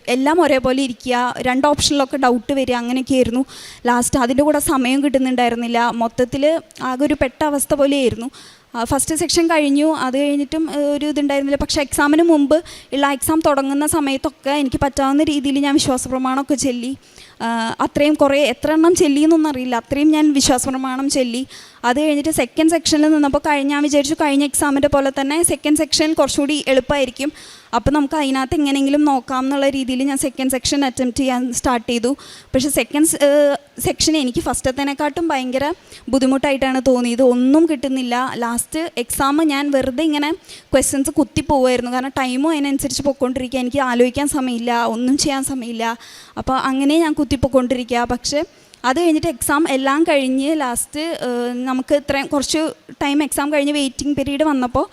എല്ലാം ഒരേപോലെ ഇരിക്കുക. രണ്ട് ഓപ്ഷനിലൊക്കെ ഡൗട്ട് വരിക അങ്ങനെയൊക്കെയായിരുന്നു ലാസ്റ്റ് അതിന്റെ കൂടെ സമയം കിട്ടുന്നുണ്ടായിരുന്നില്ല. മൊത്തത്തിൽ ആകെ ഒരു പെട്ട അവസ്ഥ പോലെയായിരുന്നു. ഫസ്റ്റ് സെക്ഷൻ കഴിഞ്ഞു. അത് കഴിഞ്ഞിട്ടും ഒരു ഇതുണ്ടായിരുന്നില്ല. പക്ഷേ എക്സാമിന് മുമ്പ് ഉള്ള എക്സാം തുടങ്ങുന്ന സമയത്തൊക്കെ എനിക്ക് പറ്റാവുന്ന രീതിയിൽ ഞാൻ വിശ്വാസ പ്രമാണമൊക്കെ ചൊല്ലി അത്രയും കുറേ എത്ര എണ്ണം ചെല്ലി എന്നൊന്നും അറിയില്ല. അത്രയും ഞാൻ വിശ്വാസ പ്രമാണം ചൊല്ലി. അത് കഴിഞ്ഞിട്ട് സെക്കൻഡ് സെക്ഷനിൽ നിന്നപ്പോൾ കഴിഞ്ഞ ഞാൻ വിചാരിച്ചു കഴിഞ്ഞ എക്സാമിന്റെ പോലെ തന്നെ സെക്കൻഡ് സെക്ഷൻ കുറച്ചുകൂടി എളുപ്പമായിരിക്കും. അപ്പോൾ നമുക്ക് അതിനകത്ത് എങ്ങനെയെങ്കിലും നോക്കാം എന്നുള്ള രീതിയിൽ ഞാൻ സെക്കൻഡ് സെക്ഷൻ അറ്റംപ്റ്റ് ചെയ്യാൻ സ്റ്റാർട്ട് ചെയ്തു. പക്ഷെ സെക്കൻഡ് സെക്ഷൻ എനിക്ക് ഫസ്റ്റത്തേനെക്കാട്ടും ഭയങ്കര ബുദ്ധിമുട്ടായിട്ടാണ് തോന്നിയത്. ഒന്നും കിട്ടുന്നില്ല. ലാസ്റ്റ് എക്സാം ഞാൻ വെറുതെ ഇങ്ങനെ ക്വസ്റ്റ്യൻസ് കുത്തിപ്പോവായിരുന്നു കാരണം ടൈമും അതിനനുസരിച്ച് പൊയ്ക്കൊണ്ടിരിക്കുക എനിക്ക് ആലോചിക്കാൻ സമയമില്ല. ഒന്നും ചെയ്യാൻ സമയമില്ല. അപ്പോൾ അങ്ങനെ ഞാൻ കുത്തിപ്പോയിക്കൊണ്ടിരിക്കുക പക്ഷേ അത് കഴിഞ്ഞിട്ട് എക്സാം എല്ലാം കഴിഞ്ഞ് ലാസ്റ്റ് നമുക്ക് ഇത്രയും കുറച്ച് ടൈം എക്സാം കഴിഞ്ഞ് വെയിറ്റിംഗ് പീരീഡ് വന്നപ്പോൾ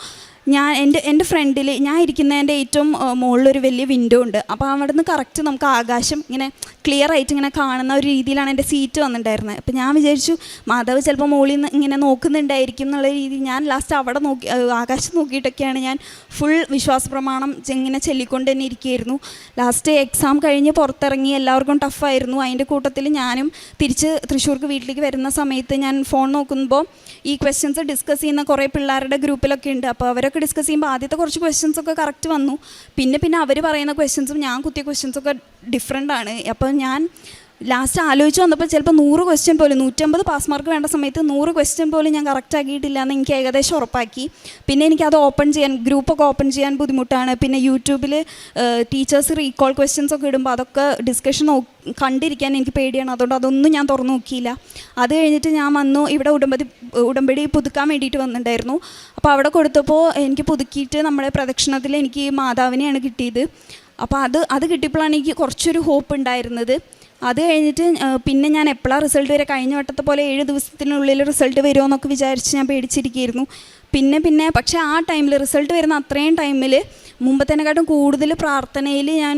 ഞാൻ എന്റെ എന്റെ ഫ്രണ്ടിൽ ഞാൻ ഇരിക്കുന്നതിന്റെ ഏറ്റവും മുകളിലൊരു വലിയ വിൻഡോ ഉണ്ട്. അപ്പോൾ അവിടെ നിന്ന് കറക്റ്റ് നമുക്ക് ആകാശം ഇങ്ങനെ ക്ലിയർ ആയിട്ട് ഇങ്ങനെ കാണുന്ന ഒരു രീതിയിലാണ് എന്റെ സീറ്റ് വന്നിട്ടുണ്ടായിരുന്നത്. അപ്പോൾ ഞാൻ വിചാരിച്ചു മാധവ് ചിലപ്പോൾ മുകളിൽ നിന്ന് ഇങ്ങനെ നോക്കുന്നുണ്ടായിരിക്കും എന്നുള്ള രീതി. ഞാൻ ലാസ്റ്റ് അവിടെ നോക്കി ആകാശം നോക്കിയിട്ടൊക്കെയാണ് ഞാൻ ഫുൾ വിശ്വാസ പ്രമാണം ഇങ്ങനെ ചൊല്ലിക്കൊണ്ട് തന്നെ ഇരിക്കുകയായിരുന്നു. ലാസ്റ്റ് എക്സാം കഴിഞ്ഞ് പുറത്തിറങ്ങി എല്ലാവർക്കും ടഫായിരുന്നു അതിന്റെ കൂട്ടത്തിൽ ഞാനും തിരിച്ച് തൃശ്ശൂർക്ക് വീട്ടിലേക്ക് വരുന്ന സമയത്ത് ഞാൻ ഫോൺ നോക്കുമ്പോൾ ഈ ക്വസ്റ്റ്യൻസ് ഡിസ്കസ് ചെയ്യുന്ന കുറേ പിള്ളേരുടെ ഗ്രൂപ്പിലൊക്കെ ഉണ്ട്. അപ്പോൾ അവരൊക്കെ ഡിസ്കസ് ചെയ്യുമ്പോൾ ആദ്യത്തെ കുറച്ച് ക്വസ്റ്റ്യൻസ് ഒക്കെ കറക്റ്റ് വന്നു. പിന്നെ പിന്നെ അവർ പറയുന്ന ക്വസ്റ്റ്യൻസും ഞാൻ കുത്തിയ ക്വസ്റ്റ്യൻസൊക്കെ ഡിഫറെന്റ് ആണ്. അപ്പോൾ ഞാൻ ലാസ്റ്റ് ആലോചിച്ച് വന്നപ്പോൾ ചിലപ്പോൾ നൂറ് ക്വസ്റ്റ്യൻ പോലും നൂറ്റമ്പത് പാസ് മാർക്ക് വേണ്ട സമയത്ത് നൂറ് ക്വസ്റ്റ്യൻ പോലും ഞാൻ കറക്റ്റ് ആക്കിയിട്ടില്ല എന്ന് എനിക്ക് ഏകദേശം ഉറപ്പാക്കി. പിന്നെ എനിക്കത് ഓപ്പൺ ചെയ്യാൻ ഗ്രൂപ്പൊക്കെ ഓപ്പൺ ചെയ്യാൻ ബുദ്ധിമുട്ടാണ്. പിന്നെ യൂട്യൂബിൽ ടീച്ചേഴ്സ് റീകോൾ ക്വസ്റ്റ്യൻസ് ഒക്കെ ഇടുമ്പോൾ അതൊക്കെ ഡിസ്കഷൻ കണ്ടിരിക്കാൻ എനിക്ക് പേടിയാണ്. അതുകൊണ്ട് അതൊന്നും ഞാൻ തുറന്നു നോക്കിയില്ല. അത് കഴിഞ്ഞിട്ട് ഞാൻ വന്നു ഇവിടെ ഉടമ്പടി ഉടമ്പടി പുതുക്കാൻ വേണ്ടിയിട്ട് വന്നിട്ടുണ്ടായിരുന്നു. അപ്പോൾ അവിടെ കൊടുത്തപ്പോൾ എനിക്ക് പുതുക്കിയിട്ട് നമ്മുടെ പ്രദക്ഷിണത്തിൽ എനിക്ക് മാതാവിനെയാണ് കിട്ടിയത്. അപ്പോൾ അത് അത് കിട്ടിയപ്പോഴാണ് എനിക്ക് കുറച്ചൊരു ഹോപ്പ് ഉണ്ടായിരുന്നത്. അത് കഴിഞ്ഞിട്ട് പിന്നെ ഞാൻ എപ്പോഴാണ് റിസൾട്ട് വരെ കഴിഞ്ഞ വട്ടത്തെ പോലെ ഏഴ് ദിവസത്തിനുള്ളിൽ റിസൾട്ട് വരുമോ എന്നൊക്കെ വിചാരിച്ച് ഞാൻ പേടിച്ചിരിക്കുകയായിരുന്നു. പിന്നെ പിന്നെ പക്ഷേ ആ ടൈമിൽ റിസൾട്ട് വരുന്ന അത്രയും ടൈമിൽ മുമ്പത്തേനെക്കാട്ടും കൂടുതൽ പ്രാർത്ഥനയിൽ ഞാൻ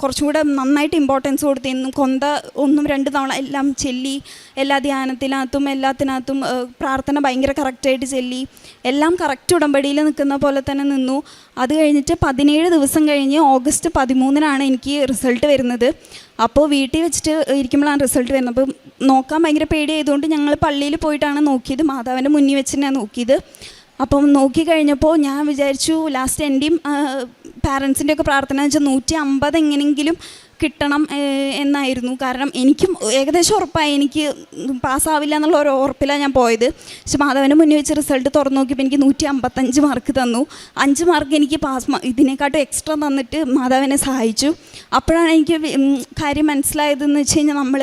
കുറച്ചും കൂടെ നന്നായിട്ട് ഇമ്പോർട്ടൻസ് കൊടുത്തിരുന്നു. കൊന്ത ഒന്നും രണ്ട് തവണ എല്ലാം ചെല്ലി എല്ലാ ധ്യാനത്തിനകത്തും എല്ലാത്തിനകത്തും പ്രാർത്ഥന ഭയങ്കര കറക്റ്റായിട്ട് ചെല്ലി എല്ലാം കറക്റ്റ് ഉടമ്പടിയിൽ നിൽക്കുന്ന പോലെ തന്നെ നിന്നു. അത് കഴിഞ്ഞിട്ട് പതിനേഴ് ദിവസം കഴിഞ്ഞ് ഓഗസ്റ്റ് പതിമൂന്നിനാണ് എനിക്ക് റിസൾട്ട് വരുന്നത്. അപ്പോൾ വീട്ടിൽ വെച്ചിട്ട് ഇരിക്കുമ്പോഴാണ് റിസൾട്ട് വരുന്നത്. അപ്പം നോക്കാൻ ഭയങ്കര പേടിയായതുകൊണ്ട് ഞങ്ങൾ പള്ളിയിൽ പോയിട്ടാണ് നോക്കിയത്. മാതാവിന്റെ മുന്നിൽ വെച്ച് തന്നെയാണ് നോക്കിയത്. അപ്പം നോക്കി കഴിഞ്ഞപ്പോൾ ഞാൻ വിചാരിച്ചു ലാസ്റ്റ് എന്റെയും പാരൻസിന്റെയൊക്കെ പ്രാർത്ഥന വെച്ചാൽ നൂറ്റി അമ്പത് എങ്ങനെയെങ്കിലും കിട്ടണം എന്നായിരുന്നു. കാരണം എനിക്കും ഏകദേശം ഉറപ്പായി. എനിക്ക് പാസ്സാവില്ല എന്നുള്ള ഒരു ഉറപ്പിലാണ് ഞാൻ പോയത്. പക്ഷെ മാധവന് മുന്നിൽ വെച്ച് റിസൾട്ട് തുറന്നു നോക്കിയപ്പോൾ എനിക്ക് നൂറ്റി അമ്പത്തഞ്ച് മാർക്ക് തന്നു. അഞ്ച് മാർക്ക് എനിക്ക് പാസ് ഇതിനെക്കാട്ടും എക്സ്ട്രാ തന്നിട്ട് മാധവനെ സഹായിച്ചു. അപ്പോഴാണ് എനിക്ക് കാര്യം മനസ്സിലായതെന്ന് വെച്ച് കഴിഞ്ഞാൽ നമ്മൾ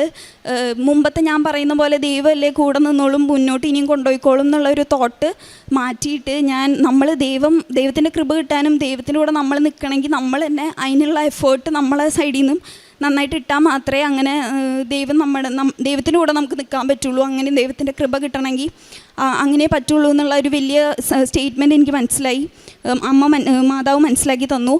മുമ്പത്തെ ഞാൻ പറയുന്ന പോലെ ദൈവമല്ലേ കൂടെ നിന്നോളും മുന്നോട്ട് ഇനിയും കൊണ്ടുപോയിക്കോളും എന്നുള്ള ഒരു തോട്ട് മാറ്റിയിട്ട് ഞാൻ നമ്മൾ ദൈവം ദൈവത്തിന്റെ കൃപ കിട്ടാനും ദൈവത്തിന്റെ കൂടെ നമ്മൾ നിൽക്കണമെങ്കിൽ നമ്മൾ തന്നെ അതിനുള്ള എഫേർട്ട് നമ്മളെ സൈഡിൽ നിന്നും നന്നായിട്ട് ഇട്ടാൽ മാത്രമേ അങ്ങനെ ദൈവം നമ്മുടെ ദൈവത്തിന്റെ കൂടെ നമുക്ക് നിൽക്കാൻ പറ്റുള്ളൂ. അങ്ങനെ ദൈവത്തിന്റെ കൃപ കിട്ടണമെങ്കിൽ അങ്ങനെ പറ്റുള്ളൂ എന്നുള്ള ഒരു വലിയ സ്റ്റേറ്റ്മെന്റ് എനിക്ക് മനസ്സിലായി. അമ്മ മാതാവ് മനസ്സിലാക്കി തന്നു.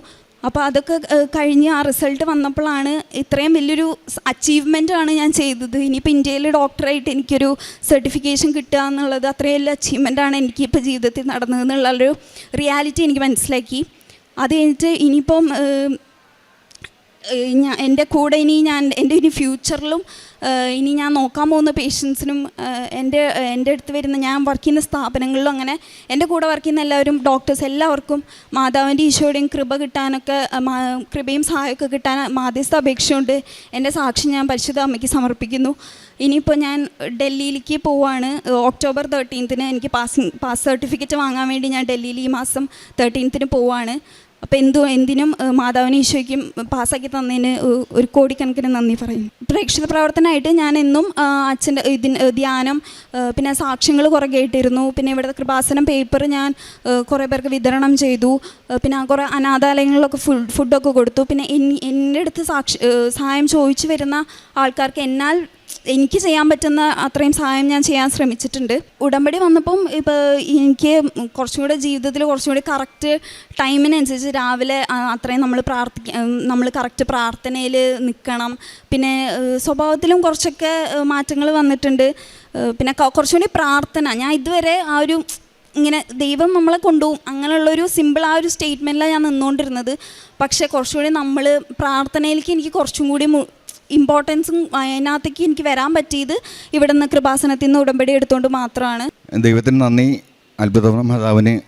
അപ്പോൾ അതൊക്കെ കഴിഞ്ഞ് ആ റിസൾട്ട് വന്നപ്പോഴാണ് ഇത്രയും വലിയൊരു അച്ചീവ്മെന്റ് ആണ് ഞാൻ ചെയ്തത്. ഇനിയിപ്പോൾ ഇന്ത്യയിൽ ഡോക്ടറായിട്ട് എനിക്കൊരു സർട്ടിഫിക്കേഷൻ കിട്ടുക എന്നുള്ളത് അത്രയും വലിയ അച്ചീവ്മെന്റ് ആണ് എനിക്കിപ്പോൾ ജീവിതത്തിൽ നടന്നതെന്നുള്ളൊരു റിയാലിറ്റി എനിക്ക് മനസ്സിലാക്കി. അത് കഴിഞ്ഞിട്ട് ഇനിയിപ്പം ഞാൻ എന്റെ കൂടെ ഇനി ഞാൻ എന്റെ ഇനി ഫ്യൂച്ചറിലും ഇനി ഞാൻ നോക്കാൻ പോകുന്ന പേഷ്യൻസിനും എന്റെ എന്റെ അടുത്ത് വരുന്ന ഞാൻ വർക്ക് ചെയ്യുന്ന സ്ഥാപനങ്ങളിലും അങ്ങനെ എന്റെ കൂടെ വർക്ക് ചെയ്യുന്ന എല്ലാവരും ഡോക്ടേഴ്സ് എല്ലാവർക്കും മാതാവിന്റെ ഈശോയുടെയും കൃപ കിട്ടാനൊക്കെ കൃപയും സഹായമൊക്കെ കിട്ടാൻ മാധ്യസ്ഥ അപേക്ഷയുണ്ട്. എന്റെ സാക്ഷി ഞാൻ പരിശുദ്ധ അമ്മയ്ക്ക് സമർപ്പിക്കുന്നു. ഇനിയിപ്പോൾ ഞാൻ ഡൽഹിയിലേക്ക് പോവാണ്. ഒക്ടോബർ തേർട്ടീൻത്തിന് എനിക്ക് പാസിങ് പാസ് സർട്ടിഫിക്കറ്റ് വാങ്ങാൻ വേണ്ടി ഞാൻ ഡൽഹിയിൽ ഈ മാസം തേർട്ടീൻത്തിന് പോവാണ്. അപ്പോൾ എന്തു എന്തിനും മാതാവിനെ ഈശോയ്ക്കും പാസ്സാക്കി തന്നതിന് ഒരു കോടിക്കണക്കിന് നന്ദി പറയും പ്രേക്ഷിത പ്രവർത്തനമായിട്ട് ഞാൻ എന്നും അച്ഛന്റെ ഇതിന് ധ്യാനം പിന്നെ സാക്ഷ്യങ്ങൾ കുറേ കേട്ടിരുന്നു. പിന്നെ ഇവിടുത്തെ കൃപാസനം പേപ്പർ ഞാൻ കുറേ പേർക്ക് വിതരണം ചെയ്തു. പിന്നെ കുറേ അനാഥാലയങ്ങളിലൊക്കെ ഫുഡ് ഫുഡൊക്കെ കൊടുത്തു. പിന്നെ എൻ- എന്റെ അടുത്ത് സാക്ഷി സഹായം ചോദിച്ചു വരുന്ന ആൾക്കാർക്ക് എന്നാൽ എനിക്ക് ചെയ്യാൻ പറ്റുന്ന അത്രയും സഹായം ഞാൻ ചെയ്യാൻ ശ്രമിച്ചിട്ടുണ്ട്. ഉടമ്പടി വന്നപ്പം ഇപ്പോൾ എനിക്ക് കുറച്ചും കൂടെ ജീവിതത്തിൽ കുറച്ചും കൂടി കറക്റ്റ് ടൈമിനനുസരിച്ച് രാവിലെ അത്രയും നമ്മൾ പ്രാർത്ഥിക്ക നമ്മൾ കറക്റ്റ് പ്രാർത്ഥനയിൽ നിൽക്കണം പിന്നെ സ്വഭാവത്തിലും കുറച്ചൊക്കെ മാറ്റങ്ങൾ വന്നിട്ടുണ്ട്. പിന്നെ കുറച്ചും കുറച്ചുകൂടി പ്രാർത്ഥന. ഞാൻ ഇതുവരെ ആ ഒരു ഇങ്ങനെ ദൈവം നമ്മളെ കൊണ്ടുപോകും അങ്ങനെയുള്ളൊരു സിമ്പിൾ ആ ഒരു സ്റ്റേറ്റ്മെന്റിലാണ് ഞാൻ നിന്നുകൊണ്ടിരുന്നത് പക്ഷേ കുറച്ചുകൂടി നമ്മൾ പ്രാർത്ഥനയിലേക്ക് എനിക്ക് കുറച്ചും കൂടി ഇമ്പോർട്ടൻസും അതിനകത്തേക്ക് എനിക്ക് വരാൻ പറ്റിയത് ഇവിടെ നിന്ന് കൃപാസനത്തിൽ നിന്ന് ഉടമ്പടി എടുത്തുകൊണ്ട് മാത്രമാണ്. ദൈവത്തിന് നന്ദി. അത്ഭുത മാതാവിന്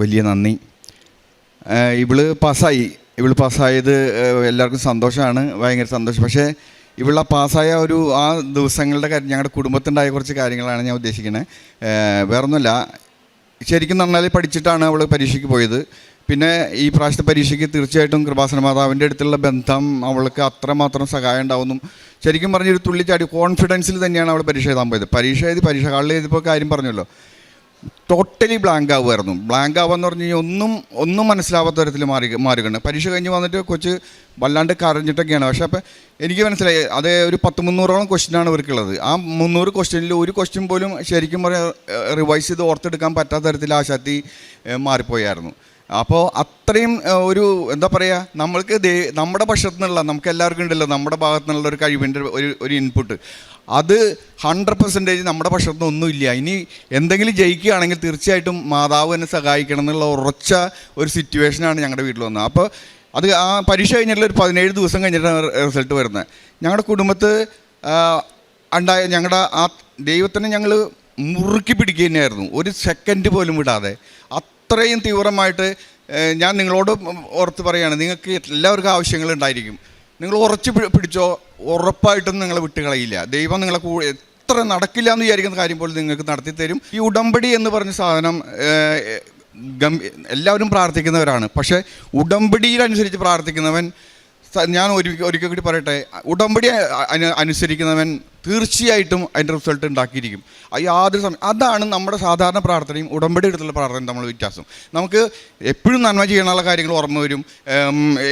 വലിയ നന്ദി. ഇവൾ പാസ്സായി. ഇവൾ പാസ്സായത് എല്ലാവർക്കും സന്തോഷമാണ്. ഭയങ്കര സന്തോഷം. പക്ഷേ ഇവളെ പാസ്സായ ഒരു ആ ദിവസങ്ങളുടെ കാര്യം ഞങ്ങളുടെ കുടുംബത്തിന്റെ കുറച്ച് കാര്യങ്ങളാണ് ഞാൻ ഉദ്ദേശിക്കുന്നത് വേറൊന്നുമല്ല. ശരിക്കും നന്നായി പഠിച്ചിട്ടാണ് അവൾ പരീക്ഷയ്ക്ക് പോയത്. പിന്നെ ഈ പ്രാവശ്യത്തെ പരീക്ഷയ്ക്ക് തീർച്ചയായിട്ടും കൃപാസന മാതാവിന്റെ അടുത്തുള്ള ബന്ധം അവൾക്ക് അത്രമാത്രം സഹായം ഉണ്ടാവുന്നു. ശരിക്കും പറഞ്ഞൊരു തുള്ളിച്ചാടി കോൺഫിഡൻസിൽ തന്നെയാണ് അവൾ പരീക്ഷ എഴുതാൻ പോയത്. പരീക്ഷ എഴുതി പരീക്ഷ ഹാളിൽ എഴുതിയപ്പോൾ കാര്യം പറഞ്ഞല്ലോ. ടോട്ടലി ബ്ലാങ്ക് ആവുമായിരുന്നു. ബ്ലാങ്ക് ആവാന്ന് പറഞ്ഞു കഴിഞ്ഞാൽ ഒന്നും ഒന്നും മനസ്സിലാവാത്ത തരത്തിൽ മാറി മാറുകയാണ്. പരീക്ഷ കഴിഞ്ഞ് വന്നിട്ട് കൊച്ച് വല്ലാണ്ട് കരഞ്ഞിട്ടൊക്കെയാണ്. പക്ഷേ അപ്പം എനിക്ക് മനസ്സിലായി അത് ഒരു പത്ത് മുന്നൂറോളം ക്വസ്റ്റ്യനാണ് ഇവർക്കുള്ളത്. ആ മുന്നൂറ് ക്വസ്റ്റ്യനിൽ ഒരു ക്വസ്റ്റ്യൻ പോലും ശരിക്കും പറയാം റിവൈസ് ചെയ്ത് ഓർത്തെടുക്കാൻ പറ്റാത്ത തരത്തിൽ ആ ശക്തി ഏഹ്, മാറിപ്പോയായിരുന്നു. അപ്പോൾ അത്രയും ഒരു എന്താ പറയുക നമ്മൾക്ക് ദേ നമ്മുടെ പക്ഷത്തു നിന്നുള്ള നമുക്ക് എല്ലാവർക്കും ഉണ്ടല്ലോ നമ്മുടെ ഭാഗത്തു നിന്നുള്ള ഒരു കഴിവിന്റെ ഒരു ഒരു ഇൻപുട്ട് അത് ഹൺഡ്രഡ് പെർസെന്റേജ് നമ്മുടെ പക്ഷത്തു ഒന്നുമില്ല. ഇനി എന്തെങ്കിലും ജയിക്കുകയാണെങ്കിൽ തീർച്ചയായിട്ടും മാതാവ് എന്നെ സഹായിക്കണം എന്നുള്ള ഉറച്ച ഒരു സിറ്റുവേഷനാണ് ഞങ്ങളുടെ വീട്ടിൽ വന്നത്. അപ്പോൾ അത് ആ പരീക്ഷ കഴിഞ്ഞിട്ടുള്ള ഒരു പതിനേഴ് ദിവസം കഴിഞ്ഞിട്ടാണ് റിസൾട്ട് വരുന്നത്. ഞങ്ങളുടെ കുടുംബത്ത് ഉണ്ടായ ഞങ്ങളുടെ ആ ദൈവത്തിനെ ഞങ്ങൾ മുറുക്കി പിടിക്കുക തന്നെയായിരുന്നു ഒരു സെക്കൻഡ് പോലും വിടാതെ. അത്രയും തീവ്രമായിട്ട് ഞാൻ നിങ്ങളോട് ഓർത്ത് പറയുകയാണ് നിങ്ങൾക്ക് എല്ലാവർക്കും ആവശ്യങ്ങളുണ്ടായിരിക്കും. നിങ്ങൾ ഉറച്ചു പിടിച്ചോ ഉറപ്പായിട്ടും നിങ്ങളെ വിട്ടുകളയില്ല. ദൈവം നിങ്ങളെ കൂടെ എത്ര നടക്കില്ല എന്ന് വിചാരിക്കുന്ന കാര്യം പോലും നിങ്ങൾക്ക് നടത്തി തരും. ഈ ഉടമ്പടി എന്ന് പറഞ്ഞ സാധനം എല്ലാവരും പ്രാർത്ഥിക്കുന്നവരാണ്. പക്ഷേ ഉടമ്പടിയിലനുസരിച്ച് പ്രാർത്ഥിക്കുന്നവൻ ഞാൻ ഒരു ഒരിക്കൽ കൂടി പറയട്ടെ. ഉടമ്പടി അനുസരിക്കുന്നവൻ തീർച്ചയായിട്ടും അതിന്റെ റിസൾട്ട് ഉണ്ടാക്കിയിരിക്കും. യാതൊരു സമയം അതാണ് നമ്മുടെ സാധാരണ പ്രാർത്ഥനയും ഉടമ്പടി എടുത്തുള്ള പ്രാർത്ഥനയും നമ്മൾ വ്യത്യാസം. നമുക്ക് എപ്പോഴും നന്മ ചെയ്യാനുള്ള കാര്യങ്ങൾ ഓർമ്മ വരും.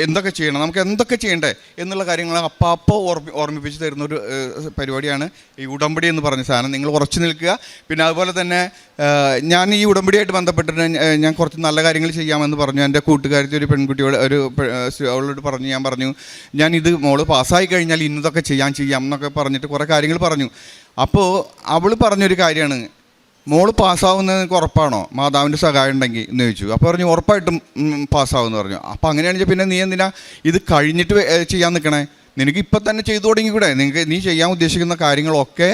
എന്തൊക്കെ ചെയ്യണം നമുക്ക് എന്തൊക്കെ ചെയ്യണ്ടേ എന്നുള്ള കാര്യങ്ങൾ അപ്പാപ്പോൾ ഓർമ്മി ഓർമ്മിപ്പിച്ച് തരുന്ന ഒരു പരിപാടിയാണ് ഈ ഉടമ്പടി എന്ന് പറഞ്ഞ സാധനം. നിങ്ങൾ ഉറച്ചു നിൽക്കുക. പിന്നെ അതുപോലെ തന്നെ ഞാൻ ഈ ഉടമ്പടിയായിട്ട് ബന്ധപ്പെട്ടിട്ട് ഞാൻ- കുറച്ച് നല്ല കാര്യങ്ങൾ ചെയ്യാമെന്ന് പറഞ്ഞു. എന്റെ കൂട്ടുകാരത്തെ ഒരു പെൺകുട്ടിയോട് ഒരു അവളോട് പറഞ്ഞു ഞാൻ പറഞ്ഞു ഞാൻ ഇത് മോൾ പാസ്സായി കഴിഞ്ഞാൽ ഇന്നതൊക്കെ ചെയ്യാൻ ചെയ്യാം എന്നൊക്കെ പറഞ്ഞിട്ട് കുറേ കാര്യങ്ങൾ പറഞ്ഞു. അപ്പോൾ അവൾ പറഞ്ഞൊരു കാര്യമാണ്. മോൾ പാസ്സാവുന്നതിന് ഉറപ്പാണോ? മാതാവിന്റെ സഹായം ഉണ്ടെങ്കിൽ എന്ന് ചോദിച്ചു. അപ്പോൾ പറഞ്ഞു ഉറപ്പായിട്ടും പാസ്സാവുമെന്ന് പറഞ്ഞു. അപ്പോൾ അങ്ങനെയാണെങ്കിൽ പിന്നെ നീ എന്തിനാ ഇത് കഴിഞ്ഞിട്ട് ചെയ്യാൻ നിൽക്കണേ നിനക്ക് ഇപ്പം തന്നെ ചെയ്തു തുടങ്ങിക്കൂടെ? നിനക്ക് നീ ചെയ്യാൻ ഉദ്ദേശിക്കുന്ന കാര്യങ്ങളൊക്കെ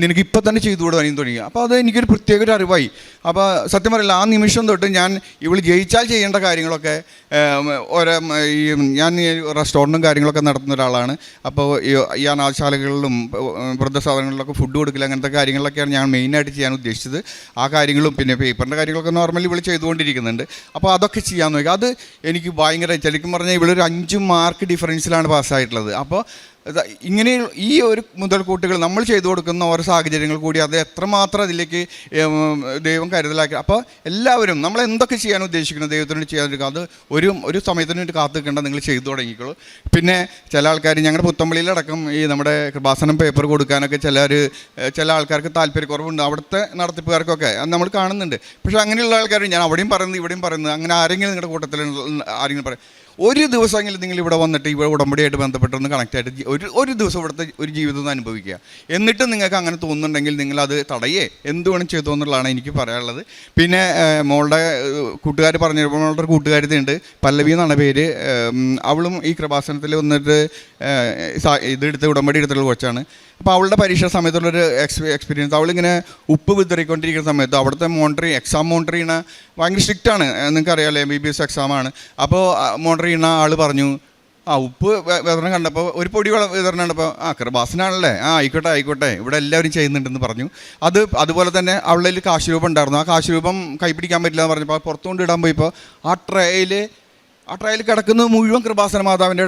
നിനക്ക് ഇപ്പം തന്നെ ചെയ്തു കൂടെ തുടങ്ങി. തുടങ്ങി അപ്പോൾ അത് എനിക്കൊരു പ്രത്യേക ഒരു അറിവായി. അപ്പോൾ സത്യം പറയില്ല ആ നിമിഷം തൊട്ട് ഞാൻ ഇവൾ ജയിച്ചാൽ ചെയ്യേണ്ട കാര്യങ്ങളൊക്കെ ഓരോ ഈ ഞാൻ റെസ്റ്റോറന്റും കാര്യങ്ങളൊക്കെ നടത്തുന്ന ഒരാളാണ്. അപ്പോൾ ഈ ഉം, വൃദ്ധസാധനങ്ങളിലൊക്കെ ഫുഡ് കൊടുക്കില്ല അങ്ങനത്തെ കാര്യങ്ങളിലൊക്കെയാണ് ഞാൻ മെയിനായിട്ട് ചെയ്യാൻ ഉദ്ദേശിച്ചത്. ആ കാര്യങ്ങളും പിന്നെ പേപ്പറിന്റെ കാര്യങ്ങളൊക്കെ നോർമലി ഇവൾ ചെയ്തുകൊണ്ടിരിക്കുന്നുണ്ട്. അപ്പോൾ അതൊക്കെ ചെയ്യാൻ നോക്കി. അത് എനിക്ക് ഭയങ്കര ശരിക്കും പറഞ്ഞാൽ ഇവളൊരു അഞ്ച് മാർക്ക് ഡിഫറൻസിലാണ് പാസ്സായിട്ടുള്ളത് അപ്പോൾ ഇങ്ങനെ ഈ ഒരു മുതൽക്കൂട്ടുകൾ നമ്മൾ ചെയ്തു കൊടുക്കുന്ന ഓരോ സാഹചര്യങ്ങൾ കൂടി അത് എത്രമാത്രം അതിലേക്ക് ദൈവം കരുതലാക്കി. അപ്പോൾ എല്ലാവരും നമ്മൾ എന്തൊക്കെ ചെയ്യാൻ ഉദ്ദേശിക്കുന്നത് ദൈവത്തിന് ചെയ്യാൻ അത് ഒരു ഒരു സമയത്തിന് വേണ്ടി കാത്തു നിൽക്കേണ്ട നിങ്ങൾ ചെയ്തു തുടങ്ങിക്കോളൂ. പിന്നെ ചില ആൾക്കാർ ഞങ്ങളുടെ പുത്തമ്പള്ളിയിലടക്കം ഈ നമ്മുടെ കൃപാസനം പേപ്പർ കൊടുക്കാനൊക്കെ ചിലർ ചില ആൾക്കാർക്ക് താല്പര്യക്കുറവുണ്ട്. അവിടുത്തെ നടത്തിപ്പുകാർക്കൊക്കെ അത് നമ്മൾ കാണുന്നുണ്ട്. പക്ഷേ അങ്ങനെയുള്ള ആൾക്കാർ ഞാൻ അവിടെയും പറയുന്നത് ഇവിടെയും പറയുന്നത്. അങ്ങനെ ആരെങ്കിലും നിങ്ങളുടെ കൂട്ടത്തിൽ ആരെങ്കിലും പറയും ഒരു ദിവസമെങ്കിലും നിങ്ങൾ ഇവിടെ വന്നിട്ട് ഇവിടെ ഉടമ്പടിയായിട്ട് ബന്ധപ്പെട്ടൊന്ന് കണക്റ്റായിട്ട് ഒരു ഒരു ദിവസം ഇവിടുത്തെ ഒരു ജീവിതം അനുഭവിക്കുക. എന്നിട്ട് നിങ്ങൾക്ക് അങ്ങനെ തോന്നുന്നുണ്ടെങ്കിൽ നിങ്ങൾ അത് തടയേ. എന്ത് വേണം ചെയ്തു എന്നുള്ളതാണ് എനിക്ക് പറയാനുള്ളത്. പിന്നെ മോളുടെ കൂട്ടുകാർ പറഞ്ഞു മോളുടെ ഉണ്ട്. പല്ലവി എന്നാണ് പേര്. അവളും ഈ കൃപാസനത്തിൽ വന്നിട്ട് ഇതെടുത്ത് ഉടമ്പടി എടുത്തുള്ള കൊച്ചാണ് അപ്പോൾ അവളുടെ പരീക്ഷ സമയത്തുള്ളൊരു എക്സ് എക്സ്പീരിയൻസ് അവളിങ്ങനെ ഉപ്പ് വിതറിക്കൊണ്ടിരിക്കുന്ന സമയത്ത് അവിടുത്തെ മോണിറ്ററി എക്സാം മോണിറ്റർ ചെയ്യണ ഭയങ്കര സ്ട്രിക്റ്റ് ആണ്. നിങ്ങൾക്ക് അറിയാമല്ലോ എം ബി ബി എസ് എക്സാമാണ് അപ്പോൾ മോണിറ്റർ ചെയ്യുന്ന ആൾ പറഞ്ഞു ആ ഉപ്പ് വിതരണം കണ്ടപ്പോൾ ഒരു പൊടി വിതരണം കണ്ടപ്പോൾ ആ കൃപാസനാണല്ലേ. ആ ആയിക്കോട്ടെ ആയിക്കോട്ടെ ഇവിടെ എല്ലാവരും ചെയ്യുന്നുണ്ടെന്ന് പറഞ്ഞു. അത് അതുപോലെ തന്നെ അവളിൽ കാശ് രൂപം ഉണ്ടായിരുന്നു. ആ കാശ് രൂപം കൈപ്പിടിക്കാൻ പറ്റില്ല എന്ന് പറഞ്ഞപ്പോൾ പുറത്തുകൊണ്ട് ഇടാൻ പോയപ്പോൾ ആ ട്രേയിൽ ആ ട്രയൽ കിടക്കുന്നത് മുഴുവൻ കൃപാസന മാതാവിന്റെ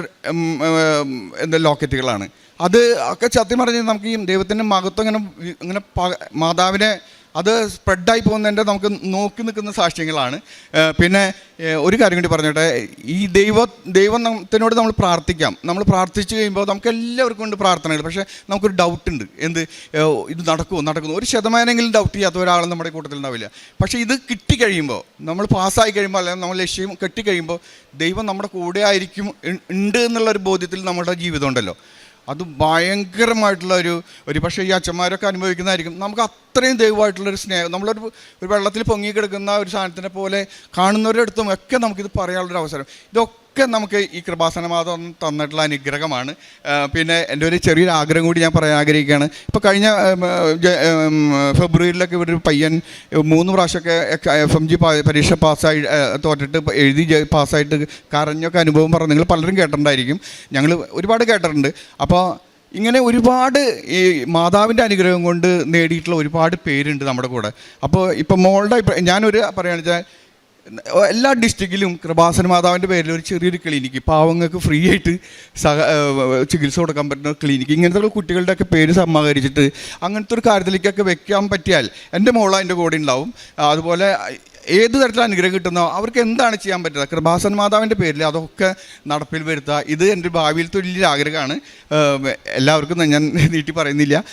എന്താ ലോക്കറ്റുകളാണ് അത് ഒക്കെ സത്യം പറഞ്ഞ് നമുക്ക് ഈ ദൈവത്തിന്റെ മഹത്വം ഇങ്ങനെ ഇങ്ങനെ മാതാവിനെ അത് സ്പ്രെഡായി പോകുന്നതിന്റെ നമുക്ക് നോക്കി നിൽക്കുന്ന സാക്ഷ്യങ്ങളാണ്. പിന്നെ ഒരു കാര്യം കൂടി പറഞ്ഞോട്ടെ. ഈ ദൈവ ദൈവത്തിനോട് നമ്മൾ പ്രാർത്ഥിക്കാം. നമ്മൾ പ്രാർത്ഥിച്ചു കഴിയുമ്പോൾ നമുക്ക് എല്ലാവർക്കും ഉണ്ട് പ്രാർത്ഥനകൾ. പക്ഷേ നമുക്കൊരു ഡൗട്ട് ഉണ്ട്. എന്ത്? ഇത് നടക്കുമോ നടക്കുന്നു. ഒരു ശതമാനമെങ്കിലും ഡൗട്ട് ചെയ്യാത്ത ഒരാൾ നമ്മുടെ കൂട്ടത്തിൽ ഉണ്ടാവില്ല. പക്ഷേ ഇത് കിട്ടിക്കഴിയുമ്പോൾ നമ്മൾ പാസ്സായി കഴിയുമ്പോൾ അല്ലെങ്കിൽ നമ്മൾ ലക്ഷ്യം കെട്ടിക്കഴിയുമ്പോൾ ദൈവം നമ്മുടെ കൂടെ ആയിരിക്കും ഉണ്ട് എന്നുള്ളൊരു ബോധ്യത്തിൽ നമ്മുടെ ജീവിതം ഉണ്ടല്ലോ. അത് ഭയങ്കരമായിട്ടുള്ള ഒരു ഒരു പക്ഷേ ഈ അച്ഛന്മാരൊക്കെ അനുഭവിക്കുന്നതായിരിക്കും. നമുക്ക് അത്രയും ദൈവമായിട്ടുള്ളൊരു സ്നേഹം നമ്മളൊരു ഒരു വെള്ളത്തിൽ പൊങ്ങി കിടക്കുന്ന ഒരു സാധനത്തിനെ പോലെ കാണുന്നവരുടെ അടുത്തും ഒക്കെ നമുക്കിത് പറയാനുള്ളൊരു അവസരം. ഇതൊക്കെ നമുക്ക് ഈ കൃപാസന മാതം തന്നിട്ടുള്ള അനുഗ്രഹമാണ്. പിന്നെ എന്റെ ഒരു ചെറിയൊരു ആഗ്രഹം കൂടി ഞാൻ പറയാൻ ആഗ്രഹിക്കുകയാണ്. ഇപ്പോൾ കഴിഞ്ഞ ഫെബ്രുവരിയിലൊക്കെ ഇവിടെ ഒരു പയ്യൻ മൂന്ന് പ്രാവശ്യമൊക്കെ എഫ് എം ജി പരീക്ഷ പാസ്സായി തോറ്റിട്ട് എഴുതി പാസ്സായിട്ട് കരഞ്ഞൊക്കെ അനുഭവം പറഞ്ഞു. നിങ്ങൾ പലരും കേട്ടിട്ടുണ്ടായിരിക്കും. ഞങ്ങൾ ഒരുപാട് കേട്ടിട്ടുണ്ട്. അപ്പോൾ ഇങ്ങനെ ഒരുപാട് ഈ മാതാവിന്റെ അനുഗ്രഹം കൊണ്ട് നേടിയിട്ടുള്ള ഒരുപാട് പേരുണ്ട് നമ്മുടെ കൂടെ. അപ്പോൾ ഇപ്പം മോളുടെ ഞാനൊരു പറയുകയാണെന്ന് വെച്ചാൽ എല്ലാ ഡിസ്ട്രിക്റ്റിലും കൃപാസന മാതാവിന്റെ പേരിൽ ഒരു ചെറിയൊരു ക്ലിനിക്ക് പാവങ്ങൾക്ക് ഫ്രീ ആയിട്ട് സഹ ചികിത്സ കൊടുക്കാൻ പറ്റുന്ന ക്ലിനിക്ക് ഇങ്ങനത്തെ കുട്ടികളുടെയൊക്കെ പേര് സമാഹരിച്ചിട്ട് അങ്ങനത്തെ ഒരു കാര്യത്തിലേക്കൊക്കെ വെക്കാൻ പറ്റിയാൽ എന്റെ മോള എന്റെ കൂടെ ഉണ്ടാവും. അതുപോലെ ഏത് തരത്തിൽ അനുഗ്രഹം കിട്ടുന്നോ അവർക്ക് എന്താണ് ചെയ്യാൻ പറ്റുക? കൃപാസൻ മാതാവിന്റെ പേരിൽ അതൊക്കെ നടപ്പിൽ വരുത്തുക. ഇത് എന്റെ ഭാവിയിലത്തെ വലിയൊരു ആഗ്രഹമാണ്. എല്ലാവർക്കും ഞാൻ നീട്ടി പറയുന്നില്ല.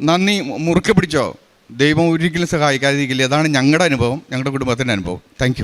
നന്ദി. മുറുക്കെ പിടിച്ചോ? ദൈവം ഒരിക്കലും സഹായിക്കാതിരിക്കില്ല. അതാണ് ഞങ്ങളുടെ അനുഭവം. ഞങ്ങളുടെ കുടുംബത്തിന്റെ അനുഭവം. താങ്ക്